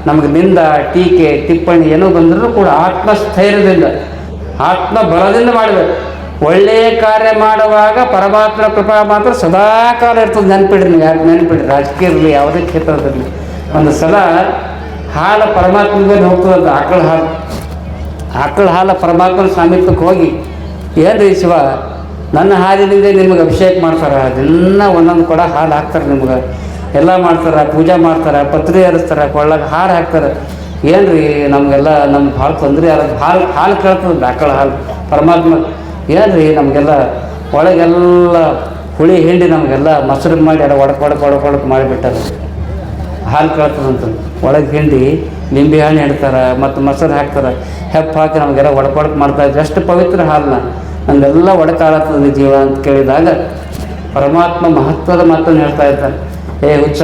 Speaker 2: ನಮಗೆ ನಿಂದ ಟೀಕೆ ಟಿಪ್ಪಣಿ ಏನೋ ಬಂದರೂ ಕೂಡ ಆತ್ಮಸ್ಥೈರ್ಯದಿಂದ ಆತ್ಮ ಬಲದಿಂದ ಮಾಡಬೇಕು. ಒಳ್ಳೆಯ ಕಾರ್ಯ ಮಾಡುವಾಗ ಪರಮಾತ್ಮ ಕೃಪಾ ಮಾತ್ರ ಸದಾ ಕಾಲ ಇರ್ತದೆ. ನೆನ್ಪಿಡ್ರಿ ನೀವು ಯಾಕೆ ರಾಜಕೀಯ ಇರಲಿ, ಯಾವುದೇ ಕ್ಷೇತ್ರದಲ್ಲಿ. ಒಂದು ಸಲ ಹಾಲು ಪರಮಾತ್ಮ ಮೇಲೆ ಹೋಗ್ತದಂತ ಆಕಳ ಹಾಲು. ಆಕಳ ಹಾಲು ಪರಮಾತ್ಮನ ಸಾಮೀಪ್ಯಕ್ಕೆ ಹೋಗಿ, ಏನ್ರಿ ಶಿವ, ನನ್ನ ಹಾಲಿನಿಂದ ನಿಮಗೆ ಅಭಿಷೇಕ ಮಾಡ್ತಾರೆ? ಅದೆಲ್ಲ ಒಂದೊಂದು ಕೊಡ ಹಾಲು ಹಾಕ್ತಾರೆ ನಿಮ್ಗೆ. ಎಲ್ಲ ಮಾಡ್ತಾರೆ, ಪೂಜೆ ಮಾಡ್ತಾರೆ, ಪತ್ರಿ ಹರಿಸ್ತಾರೆ, ಕೊಳ್ಳಾಗ ಹಾಲು ಹಾಕ್ತಾರೆ. ಏನ್ರಿ ನಮಗೆಲ್ಲ ನಮ್ಗೆ ಭಾಳ ತೊಂದರೆ ಆಗ ಹಾಲು ಹಾಲು ಕೇಳ್ತದೆ ಆಕಳ ಹಾಲು. ಪರಮಾತ್ಮ ಏನ್ರಿ ನಮಗೆಲ್ಲ ಒಳಗೆಲ್ಲ ಹುಳಿ ಹಿಂಡಿ ನಮಗೆಲ್ಲ ಮೊಸರು ಮಾಡಿ ಎಲ್ಲ ಒಡಕ್ ಒಡಕ್ ಒಡಕ್ ಒಡಕ್ ಮಾಡಿಬಿಟ್ಟಾರೆ. ಹಾಲು ಕಳ್ತದಂತ ಒಳಗೆ ಹಿಂಡಿ, ನಿಂಬೆ ಹಣ್ಣು ಹಿಡ್ತಾರೆ ಮತ್ತು ಮೊಸರು ಹಾಕ್ತಾರೆ. ಹೆಪ್ಪು ಹಾಕಿ ನಮಗೆಲ್ಲ ಒಡಕ್ ಒಡಕ್ ಮಾಡ್ತಾರೆ ಎಷ್ಟು ಪವಿತ್ರ ಹಾಲನ್ನ ನಮಗೆಲ್ಲ ನಿ ಜೀವ ಅಂತ ಕೇಳಿದಾಗ ಪರಮಾತ್ಮ ಮಹತ್ವದ ಮಾತನ್ನು ಹೇಳ್ತಾ ಇರ್ತಾರೆ. ಏ ಹುಚ್ಚ,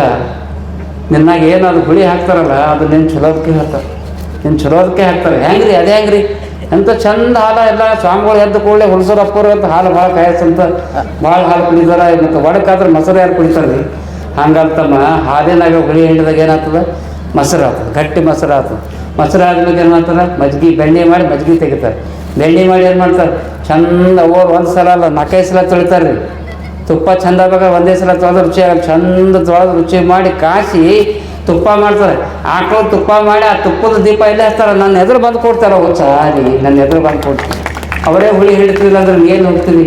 Speaker 2: ನಿನ್ನಾಗ ಏನಾದ್ರು ಹುಳಿ ಹಾಕ್ತಾರಲ್ಲ ಅದು ನಿನ್ನ ಚಲೋದಕ್ಕೆ ಹೇಳ್ತಾರೆ. ನಿನ್ನ ಚಲೋದಕ್ಕೆ ಹಾಕ್ತಾರೆ. ಹೆಂಗ್ರಿ, ಅದೇ ಹೆಂಗ್ರಿ? ಎಂತ ಚಂದ ಹಾಲ ಎಲ್ಲ ಸ್ವಾಮಿಗಳು ಎದ್ದು ಕೂಡಲೇ ಹುಲ್ಸೂರು ಅಪ್ಪರು ಅಂತ ಹಾಲು ಭಾಳ ಕಾಯಸಂತ ಭಾಳ ಹಾಲು ಕುಡಿದಾರ ಮತ್ತು ಒಡಕಾದ್ರೆ ಮೊಸರು ಯಾರು ಕುಡಿತಾರೆ ರೀ? ಹಂಗಂತಮ್ಮ ಹಾಲಿನಾಗ ಹುಳಿ ಹಿಂಡಿದಾಗ ಏನಾಗ್ತದೆ? ಮೊಸರು ಆಗ್ತದೆ, ಗಟ್ಟಿ ಮೊಸರು ಆಗ್ತದೆ. ಮೊಸರು ಆದ್ಮೇಲೆ ಏನಾಗ್ತದೆ ಮಜ್ಗಿ ಬೆಣ್ಣೆ ಮಾಡಿ ಮಜ್ಗಿ ತೆಗಿತಾರೆ. ಬೆಣ್ಣೆ ಮಾಡಿ ಏನು ಮಾಡ್ತಾರೆ? ಚಂದ ಓರ್ ಒಂದು ಸಲ ಅಲ್ಲ, ನಾಲ್ಕೈದು ಸಲ ತೊಳಿತಾರೆ ರೀ. ತುಪ್ಪ ಚಂದ ಬೇಕಾದ್ರೆ ಒಂದೇ ಸಲ ತೊಳೆದು ರುಚಿ ಆಗಲ್ಲ, ಚಂದ ತೊಳೆದು ರುಚಿ ಮಾಡಿ ಕಾಸಿ ತುಪ್ಪ ಮಾಡ್ತಾರೆ. ಆಕಳು ತುಪ್ಪ ಮಾಡಿ ಆ ತುಪ್ಪದ ದೀಪ ಇಲ್ಲೇ ಹಚ್ತಾರೆ ನನ್ನ ಎದುರು ಬಂದು ಕೊಡ್ತಾರೆ ಅವ್ರು ಸಾರಿ, ನನ್ನ ಎದುರು ಬಂದು ಕೊಡ್ತಾರೆ ಅವರೇ ಹುಳಿ ಹಿಡಿತಿಲ್ಲ ಅಂದ್ರೆ ಏನು ಹೋಗ್ತೀನಿ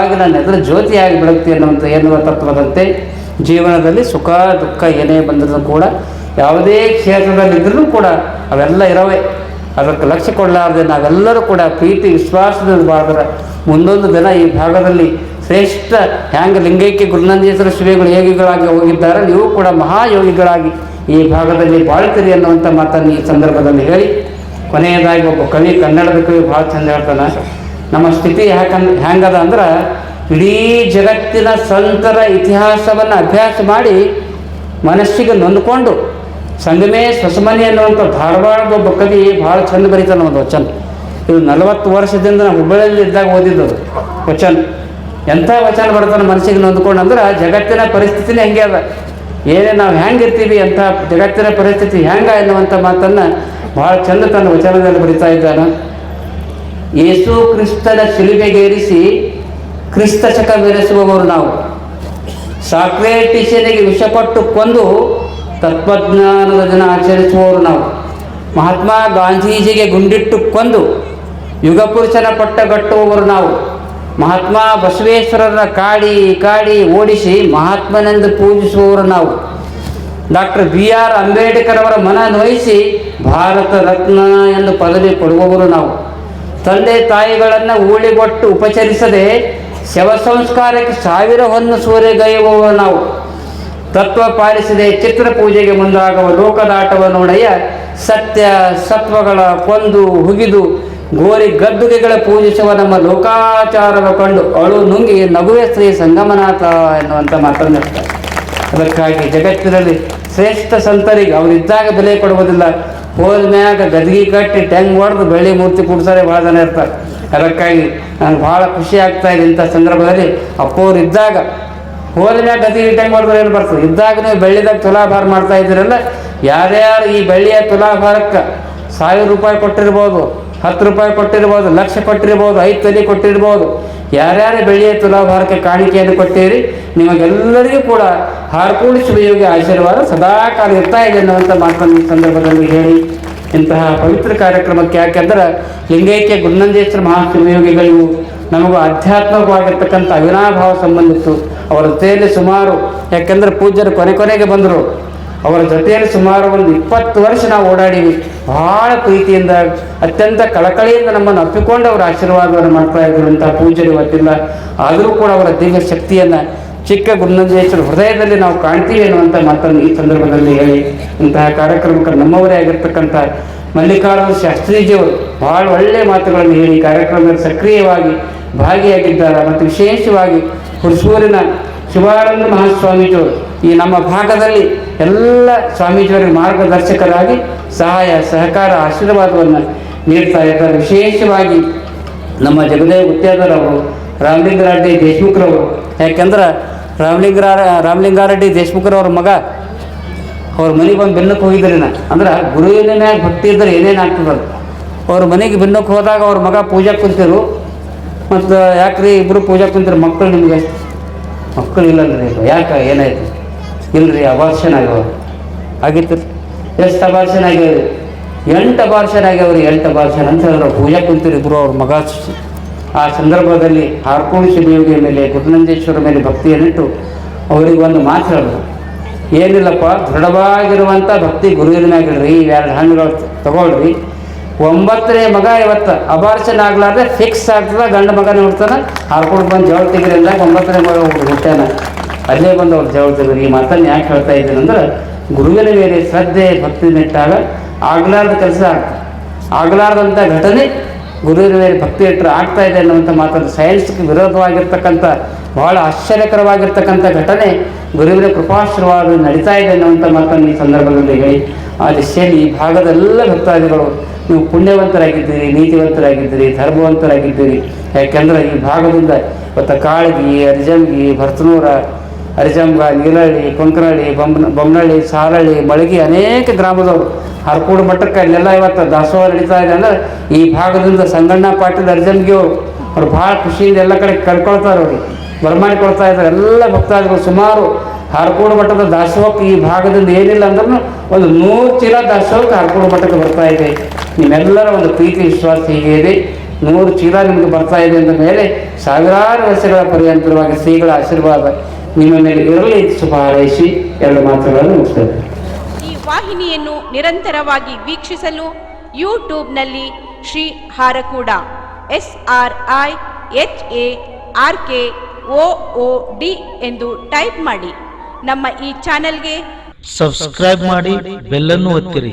Speaker 2: ಆಗಿ ನನ್ನ ಎದುರು ಜ್ಯೋತಿಯಾಗಿ ಬೆಳಗ್ತೀನಿ ಅನ್ನುವಂಥ ಎನ್ನುವ ತತ್ವದಂತೆ ಜೀವನದಲ್ಲಿ ಸುಖ, ದುಃಖ ಏನೇ ಬಂದರೂ ಕೂಡ ಯಾವುದೇ ಕ್ಷೇತ್ರದಲ್ಲಿದ್ದರೂ ಕೂಡ ಅವೆಲ್ಲ ಇರವೆ. ಅದಕ್ಕೆ ಲಕ್ಷ್ಯ ಕೊಡಲಾರದೆ ನಾವೆಲ್ಲರೂ ಕೂಡ ಪ್ರೀತಿ, ವಿಶ್ವಾಸದಿಂದ ಬಾಳಿದ್ರೆ ಮುಂದೊಂದು ದಿನ ಈ ಭಾಗದಲ್ಲಿ ಶ್ರೇಷ್ಠ ಹ್ಯಾಂಗ ಲಿಂಗೈಕ್ಯ ಗುರುನಂದೇಶ್ವರ ಶ್ರೀಗಳು ಯೋಗಿಗಳಾಗಿ ಹೋಗಿದ್ದಾರೆ, ನೀವು ಕೂಡ ಮಹಾಯೋಗಿಗಳಾಗಿ ಈ ಭಾಗದಲ್ಲಿ ಬಾಳ್ತೀರಿ ಅನ್ನುವಂಥ ಮಾತನ್ನು ಈ ಸಂದರ್ಭದಲ್ಲಿ ಹೇಳಿ. ಕೊನೆಯದಾಗಿ ಒಬ್ಬ ಕವಿ, ಕನ್ನಡದ ಕವಿ ಭಾಳ ಚಂದ ಹೇಳ್ತಾನೆ. ನಮ್ಮ ಸ್ಥಿತಿ ಯಾಕಂದ್, ಹ್ಯಾಂಗದ ಅಂದ್ರೆ ಇಡೀ ಜಗತ್ತಿನ ಸಂತರ ಇತಿಹಾಸವನ್ನು ಅಭ್ಯಾಸ ಮಾಡಿ ಮನಸ್ಸಿಗೆ ನೊಂದ್ಕೊಂಡು ಸಂಗಮೇ ಸ್ವಸಮನೆ ಅನ್ನುವಂಥ ಧಾರವಾಡದ ಒಬ್ಬ ಕವಿ ಭಾಳ ಚಂದ ಬರೀತಾನೆ ಒಂದು ವಚನ. ಇದು ನಲವತ್ತು ವರ್ಷದಿಂದ ನಾವು ಹುಬ್ಬಳ್ಳಿಯಲ್ಲಿ ಇದ್ದಾಗ ಓದಿದ್ದು ವಚನ. ಎಂಥ ವಚನ ಬರ್ತಾನೆ ಮನಸ್ಸಿಗೆ ನೊಂದ್ಕೊಂಡು ಅಂದ್ರೆ ಜಗತ್ತಿನ ಪರಿಸ್ಥಿತಿನೇ ಹೆಂಗೆ ಅದ. ಏನೇ ನಾವು ಹೆಂಗಿರ್ತೀವಿ ಅಂತ ಜಗತ್ತಿನ ಪರಿಸ್ಥಿತಿ ಹೆಂಗ ಎನ್ನುವಂಥ ಮಾತನ್ನು ಭಾಳ ಚಂದ ತನ್ನ ವಚನದಲ್ಲಿ ಬರಿತಾ ಇದ್ದಾನೆ. ಯೇಸು ಕ್ರಿಸ್ತನ ಶಿಲುಬೆಗೇರಿಸಿ ಕ್ರಿಸ್ತ ಶಕ ಬೆರೆಸುವವರು ನಾವು. ಸಾಕ್ರೇಟಿಸನಿಗೆ ವಿಷಪಟ್ಟು ಕೊಂದು ತತ್ವಜ್ಞಾನದ ದಿನ ಆಚರಿಸುವವರು ನಾವು. ಮಹಾತ್ಮ ಗಾಂಧೀಜಿಗೆ ಗುಂಡಿಟ್ಟು ಕೊಂದು ಯುಗಪುರುಷನ ಪಟ್ಟಗಟ್ಟುವವರು ನಾವು. ಮಹಾತ್ಮ ಬಸವೇಶ್ವರರ ಕಾಡಿ ಕಾಡಿ ಓಡಿಸಿ ಮಹಾತ್ಮನೆಂದು ಪೂಜಿಸುವವರು ನಾವು. ಡಾಕ್ಟರ್ ಬಿ ಆರ್ ಅಂಬೇಡ್ಕರ್ ಅವರ ಮನ ನೋಯಿಸಿ ಭಾರತ ರತ್ನ ಎಂದು ಪದವಿ ಕೊಡುವವರು ನಾವು. ತಂದೆ ತಾಯಿಗಳನ್ನು ಊಳಿಗೊಟ್ಟು ಉಪಚರಿಸದೆ ಶವ ಸಂಸ್ಕಾರಕ್ಕೆ ಸಾವಿರ ಹೊನ್ನು ಸೂರ್ಯಗೈಯುವವರು ನಾವು. ತತ್ವ ಪಾಲಿಸದೆ ಚಿತ್ರ ಪೂಜೆಗೆ ಮುಂದಾಗುವ ಲೋಕದಾಟವನ್ನು ನೋಡಯ್ಯ ಸತ್ಯ, ಸತ್ವಗಳ ಕೊಂದು ಹುಗಿದು ಗೋರಿ ಗದ್ದುಗೆಗಳ ಪೂಜಿಸುವ ನಮ್ಮ ಲೋಕಾಚಾರವ ಕಂಡು ಅಳು ನುಂಗಿ ನಗುವೆ ಶ್ರೀ ಸಂಗಮನಾಥ ಎನ್ನುವಂಥ ಮಾತನ್ನು ಅದಕ್ಕಾಗಿ ಜಗತ್ತಿನಲ್ಲಿ ಶ್ರೇಷ್ಠ ಸಂತರಿಗೆ ಅವರಿದ್ದಾಗ ಬೆಲೆ ಕೊಡುವುದಿಲ್ಲ. ಹೋದ ಮ್ಯಾಗ ಗದ್ಗಿ ಕಟ್ಟಿ ಟೆಂಗ್ ಹೊಡೆದು ಬೆಳ್ಳಿ ಮೂರ್ತಿ ಕೂಡ್ಸೋರೆ ಭಾಳ ಜನ ಇರ್ತಾರೆ. ಅದಕ್ಕಾಗಿ ನನಗೆ ಭಾಳ ಖುಷಿ ಆಗ್ತಾ ಇದೆ ಇಂಥ ಸಂದರ್ಭದಲ್ಲಿ. ಅಪ್ಪವ್ರು ಇದ್ದಾಗ ಹೋದ ಮ್ಯಾಗ ಗದ್ಗಿ ಟೆಂಗ್ ಹೊಡೆದ್ರೆ ಏನು ಬರ್ತದೆ? ಇದ್ದಾಗ ನೀವು ಬೆಳ್ಳಿದಾಗ ತುಲಾಭಾರ ಮಾಡ್ತಾ ಇದ್ದೀರಲ್ಲ? ಯಾರ್ಯಾರು ಈ ಬೆಳ್ಳಿಯ ತುಲಾಭಾರಕ್ಕೆ ಸಾವಿರ ರೂಪಾಯಿ ಕೊಟ್ಟಿರ್ಬೋದು ಹತ್ತು ರೂಪಾಯಿ ಕೊಟ್ಟಿರ್ಬೋದು, ಲಕ್ಷ ಕೊಟ್ಟಿರ್ಬೋದು, ಐದು ತಲೆ ಕೊಟ್ಟಿರ್ಬೋದು. ಯಾರ್ಯಾರು ಬೆಳೆಯ ತುಲಾಭಾರಕ್ಕೆ ಕಾಣಿಕೆಯನ್ನು ಕೊಟ್ಟಿರಿ, ನಿಮಗೆಲ್ಲರಿಗೂ ಕೂಡ ಹಾರ್ಕೂಡಿಸುವ ಯೋಗಿ ಆಶೀರ್ವಾದ ಸದಾಕಾಲ ಇರ್ತಾ ಇದೆ ಅನ್ನುವಂಥ ಮಾತನ್ನು ಸಂದರ್ಭದಲ್ಲಿ ಹೇಳಿ, ಇಂತಹ ಪವಿತ್ರ ಕಾರ್ಯಕ್ರಮಕ್ಕೆ ಯಾಕೆಂದ್ರೆ ಲಿಂಗೈಕ್ಯ ಗುರುನಂದೇಶ್ವರ ಮಹಾಶಿವಯೋಗಿಗಳಿಗೂ ನಮಗೂ ಆಧ್ಯಾತ್ಮಿಕವಾಗಿರ್ತಕ್ಕಂಥ ಅವಿನಾಭಾವ ಸಂಬಂಧಿತ್ತು. ಅವರ ಜೊತೆಯಲ್ಲಿ ಸುಮಾರು, ಯಾಕೆಂದ್ರೆ ಪೂಜ್ಯರು ಕೊನೆ ಕೊನೆಗೆ ಬಂದರು. ಅವರ ಜೊತೆಯಲ್ಲಿ ಸುಮಾರು ಒಂದು ಇಪ್ಪತ್ತು ವರ್ಷ ನಾವು ಓಡಾಡಿವಿ. ಬಹಳ ಪ್ರೀತಿಯಿಂದ, ಅತ್ಯಂತ ಕಳಕಳಿಯಿಂದ ನಮ್ಮನ್ನು ಅಪ್ಪಿಕೊಂಡು ಅವರ ಆಶೀರ್ವಾದವನ್ನು ಮಾಡ್ತಾ ಇದ್ರು ಅಂತ ಪೂಜೆರು ಇವತ್ತಿಲ್ಲ ಆದರೂ ಕೂಡ ಅವರ ದಿವ್ಯ ಶಕ್ತಿಯನ್ನು ಚಿಕ್ಕ ಗುರುನಂದೇಶ್ವರ ಹೃದಯದಲ್ಲಿ ನಾವು ಕಾಣ್ತೀವಿ ಅನ್ನುವಂಥ ಮಾತನ್ನು ಈ ಸಂದರ್ಭದಲ್ಲಿ ಹೇಳಿ. ಇಂತಹ ಕಾರ್ಯಕ್ರಮಕ್ಕೆ ನಮ್ಮವರೇ ಆಗಿರ್ತಕ್ಕಂಥ ಮಲ್ಲಿಕಾರ್ಜುನ ಶಾಸ್ತ್ರೀಜಿಯವರು ಬಹಳ ಒಳ್ಳೆಯ ಮಾತುಗಳನ್ನು ಹೇಳಿ ಕಾರ್ಯಕ್ರಮದಲ್ಲಿ ಸಕ್ರಿಯವಾಗಿ ಭಾಗಿಯಾಗಿದ್ದಾರೆ. ಮತ್ತು ವಿಶೇಷವಾಗಿ ಹುರ್ಸೂರಿನ ಶಿವಾನಂದ ಮಹಾಸ್ವಾಮೀಜಿಯವರು ಈ ನಮ್ಮ ಭಾಗದಲ್ಲಿ ಎಲ್ಲ ಸ್ವಾಮೀಜಿಯವರಿಗೆ ಮಾರ್ಗದರ್ಶಕರಾಗಿ ಸಹಾಯ, ಸಹಕಾರ, ಆಶೀರ್ವಾದವನ್ನು ನೀಡ್ತಾ ಇದ್ದಾರೆ. ವಿಶೇಷವಾಗಿ ನಮ್ಮ ಜಗದೇವ್ ಗುತ್ತೇದಾರವರು ರಾಮಲಿಂಗಾರೆಡ್ಡಿ ದೇಶಮುಖರವರು ಯಾಕೆಂದ್ರೆ ರಾಮಲಿಂಗರ ರಾಮಲಿಂಗಾರೆಡ್ಡಿ ದೇಶ್ಮುಖರವ್ರ ಮಗ, ಅವ್ರ ಮನೆಗೆ ಬಂದು ಬೆನ್ನಕ್ಕೆ ಹೋಗಿದ್ರಿ ನಾ. ಅಂದ್ರೆ ಗುರುವಿನ ಭಕ್ತಿ ಇದ್ರೆ ಏನೇನು ಆಗ್ತದಲ್ಲ. ಅವ್ರ ಮನೆಗೆ ಬೆನ್ನಕ್ಕೆ ಹೋದಾಗ ಅವ್ರ ಮಗ ಪೂಜಾ ಕುಂತಿರು. ಮತ್ತು ಯಾಕ್ರಿ ಇಬ್ಬರು ಪೂಜಾ ಕುಂತಿರು? ಮಕ್ಕಳು ನಿಮಗೆ? ಮಕ್ಕಳು ಇಲ್ಲಂದ್ರೆ ಯಾಕೆ? ಏನಾಯ್ತು? ಇಲ್ರಿ ಅಬಾರ್ಷನ್ ಆಗ್ಯಾವ ಆಗಿತ್ತು. ಎಷ್ಟು ಅಬಾರ್ಷನ್ ಆಗ್ಯಾವ್ರಿ ಎಂಟು ಅಬಾರ್ಷನ್ ಆಗ್ಯಾವ್ರಿ ಎಂಟು ಅಬಾರ್ಷನ್ ಅಂತ ಹೇಳಿದ್ರು. ಪೂಜಾ ಕುಂತಿರಿದ್ರು ಅವ್ರ ಮಗ ಆ ಸಂದರ್ಭದಲ್ಲಿ ಹಾರ್ಕೋಣ ಶಿವಯೋಗಿಯ ಮೇಲೆ, ಗುರುನಂದೇಶ್ವರ ಮೇಲೆ ಭಕ್ತಿಯನ್ನಿಟ್ಟು ಅವರಿಗೆ ಒಂದು ಮಾತು ಹೇಳಿದ್ರು. ಏನಿಲ್ಲಪ್ಪ ದೃಢವಾಗಿರುವಂಥ ಭಕ್ತಿ ಗುರುವಿನ ಮ್ಯಾಗಿಡ್ರಿ ಎರಡು ಹಣ್ಣುಗಳು ತಗೊಳ್ರಿ. ಒಂಬತ್ತನೇ ಮಗ ಇವತ್ತು ಅಬಾರ್ಷನ್ ಆಗ್ಲಾರ್ದೆ ಫಿಕ್ಸ್ ಆಗ್ತದ, ಗಂಡ ಮಗ ನೋಡ್ತಾನೆ ಹಾರ್ಕೊಂಡು ಬಂದು ಜವಳ ತೆಗಿರಿ ಅಂದಾಗ ಒಂಬತ್ತನೇ ಮಗ ಹುಡ್ತಾನೆ. ಅಲ್ಲೇ ಬಂದು ಅವ್ರು ಜವಾಬ್ದಾರಿ ಈ ಮಾತನ್ನು ಯಾಕೆ ಹೇಳ್ತಾ ಇದ್ದೀನಿ ಅಂದ್ರೆ ಗುರುವಿನ ಮೇಲೆ ಶ್ರದ್ಧೆ, ಭಕ್ತಿ ನೆಟ್ಟಾಗ ಆಗ್ಲಾರ್ದ ಕೆಲಸ ಆಗ್ತದೆ. ಆಗಲಾರ್ದಂಥ ಘಟನೆ ಗುರುವಿನ ಮೇಲೆ ಭಕ್ತಿ ಇಟ್ಟರೆ ಆಗ್ತಾ ಇದೆ ಅನ್ನುವಂಥ ಮಾತನ್ನು ಸೈನ್ಸ್ಗೆ ವಿರೋಧವಾಗಿರ್ತಕ್ಕಂಥ, ಬಹಳ ಆಶ್ಚರ್ಯಕರವಾಗಿರ್ತಕ್ಕಂಥ ಘಟನೆ ಗುರುವಿನ ಕೃಪಾಶ್ರವಾದ ನಡೀತಾ ಇದೆ ಅನ್ನುವಂಥ ಮಾತನ್ನು ಈ ಸಂದರ್ಭದಲ್ಲಿ ಹೇಳಿ. ಆ ದಿಶೆಯಲ್ಲಿ ಈ ಭಾಗದೆಲ್ಲ ಭಕ್ತಾದಿಗಳು ನೀವು ಪುಣ್ಯವಂತರಾಗಿದ್ದೀರಿ, ನೀತಿವಂತರಾಗಿದ್ದೀರಿ, ಧರ್ಮವಂತರಾಗಿದ್ದೀರಿ. ಯಾಕೆಂದ್ರೆ ಈ ಭಾಗದಿಂದ ಇವತ್ತು ಕಾಳಗಿ, ಅರ್ಜಂಗಿ, ಭರ್ತನೂರ ಅರಿಜಂಬ ನೀಲಹಳ್ಳಿ ಕೊಂಕನಹಳ್ಳಿ ಬೊಮ್ಮ ಬೊಮ್ಮನಹಳ್ಳಿ ಸಾರಹಳ್ಳಿ ಮಳಗಿ ಅನೇಕ ಗ್ರಾಮದವರು. ಹರ್ಕೂಡು ಮಟ್ಟಕ್ಕೆ ಅಲ್ಲೆಲ್ಲ ಇವತ್ತು ದಾಸೋಹ ನಡೀತಾ ಇದೆ ಅಂದ್ರೆ ಈ ಭಾಗದಿಂದ ಸಂಗಣ್ಣ ಪಾಟೀಲ್ ಅರ್ಜನ್ಗೆ ಅವರು, ಅವ್ರು ಭಾಳ ಖುಷಿಯಿಂದ ಎಲ್ಲ ಕಡೆ ಕರ್ಕೊಳ್ತಾರೆ ಅವ್ರಿಗೆ. ಬರಮಾಡಿಕೊಳ್ತಾ ಇದ್ದಾರೆ. ಎಲ್ಲ ಭಕ್ತಾದಿಗಳು ಸುಮಾರು ಹಾರ್ಕೋಡು ಮಟ್ಟದ ದಾಸೋಹಕ್ಕೆ ಈ ಭಾಗದಿಂದ ಏನಿಲ್ಲ ಅಂದ್ರೂ ಒಂದು ನೂರು ಚೀಲ ದಾಸೋಹಕ್ಕೆ ಹಾರ್ಕೋಡು ಮಠಕ್ಕೆ ಬರ್ತಾ ಇದೆ. ನಿಮ್ಮೆಲ್ಲರ ಒಂದು ಪ್ರೀತಿ, ವಿಶ್ವಾಸ ಹೀಗೆ ಇದೆ. ನೂರು ಚೀಲ ನಿಮಗೆ ಬರ್ತಾ ಇದೆ ಅಂದ ಮೇಲೆ ಸಾವಿರಾರು ವರ್ಷಗಳ ಪರ್ಯಂತರವಾಗಿ ಶ್ರೀಗಳ ಆಶೀರ್ವಾದ ನಿಮ್ಮ ಮೇಲೆ ಇರಲಿ ಶುಭ ಹಾರೈಸಿ ಎರಡು ಮಾತುಗಳನ್ನು ಮುಗಿಸ್ತೇವೆ
Speaker 1: ಈ ವಾಹಿನಿಯನ್ನು ನಿರಂತರವಾಗಿ ವೀಕ್ಷಿಸಲು ಯೂಟ್ಯೂಬ್ನಲ್ಲಿ Shri Harakuda S R I H A R K O O D ಎಂದು ಟೈಪ್ ಮಾಡಿ. ನಮ್ಮ ಈ ಚಾನೆಲ್ಗೆ
Speaker 3: ಸಬ್ಸ್ಕ್ರೈಬ್ ಮಾಡಿ ಬೆಲ್ಲನ್ನು ಒತ್ತಿರಿ.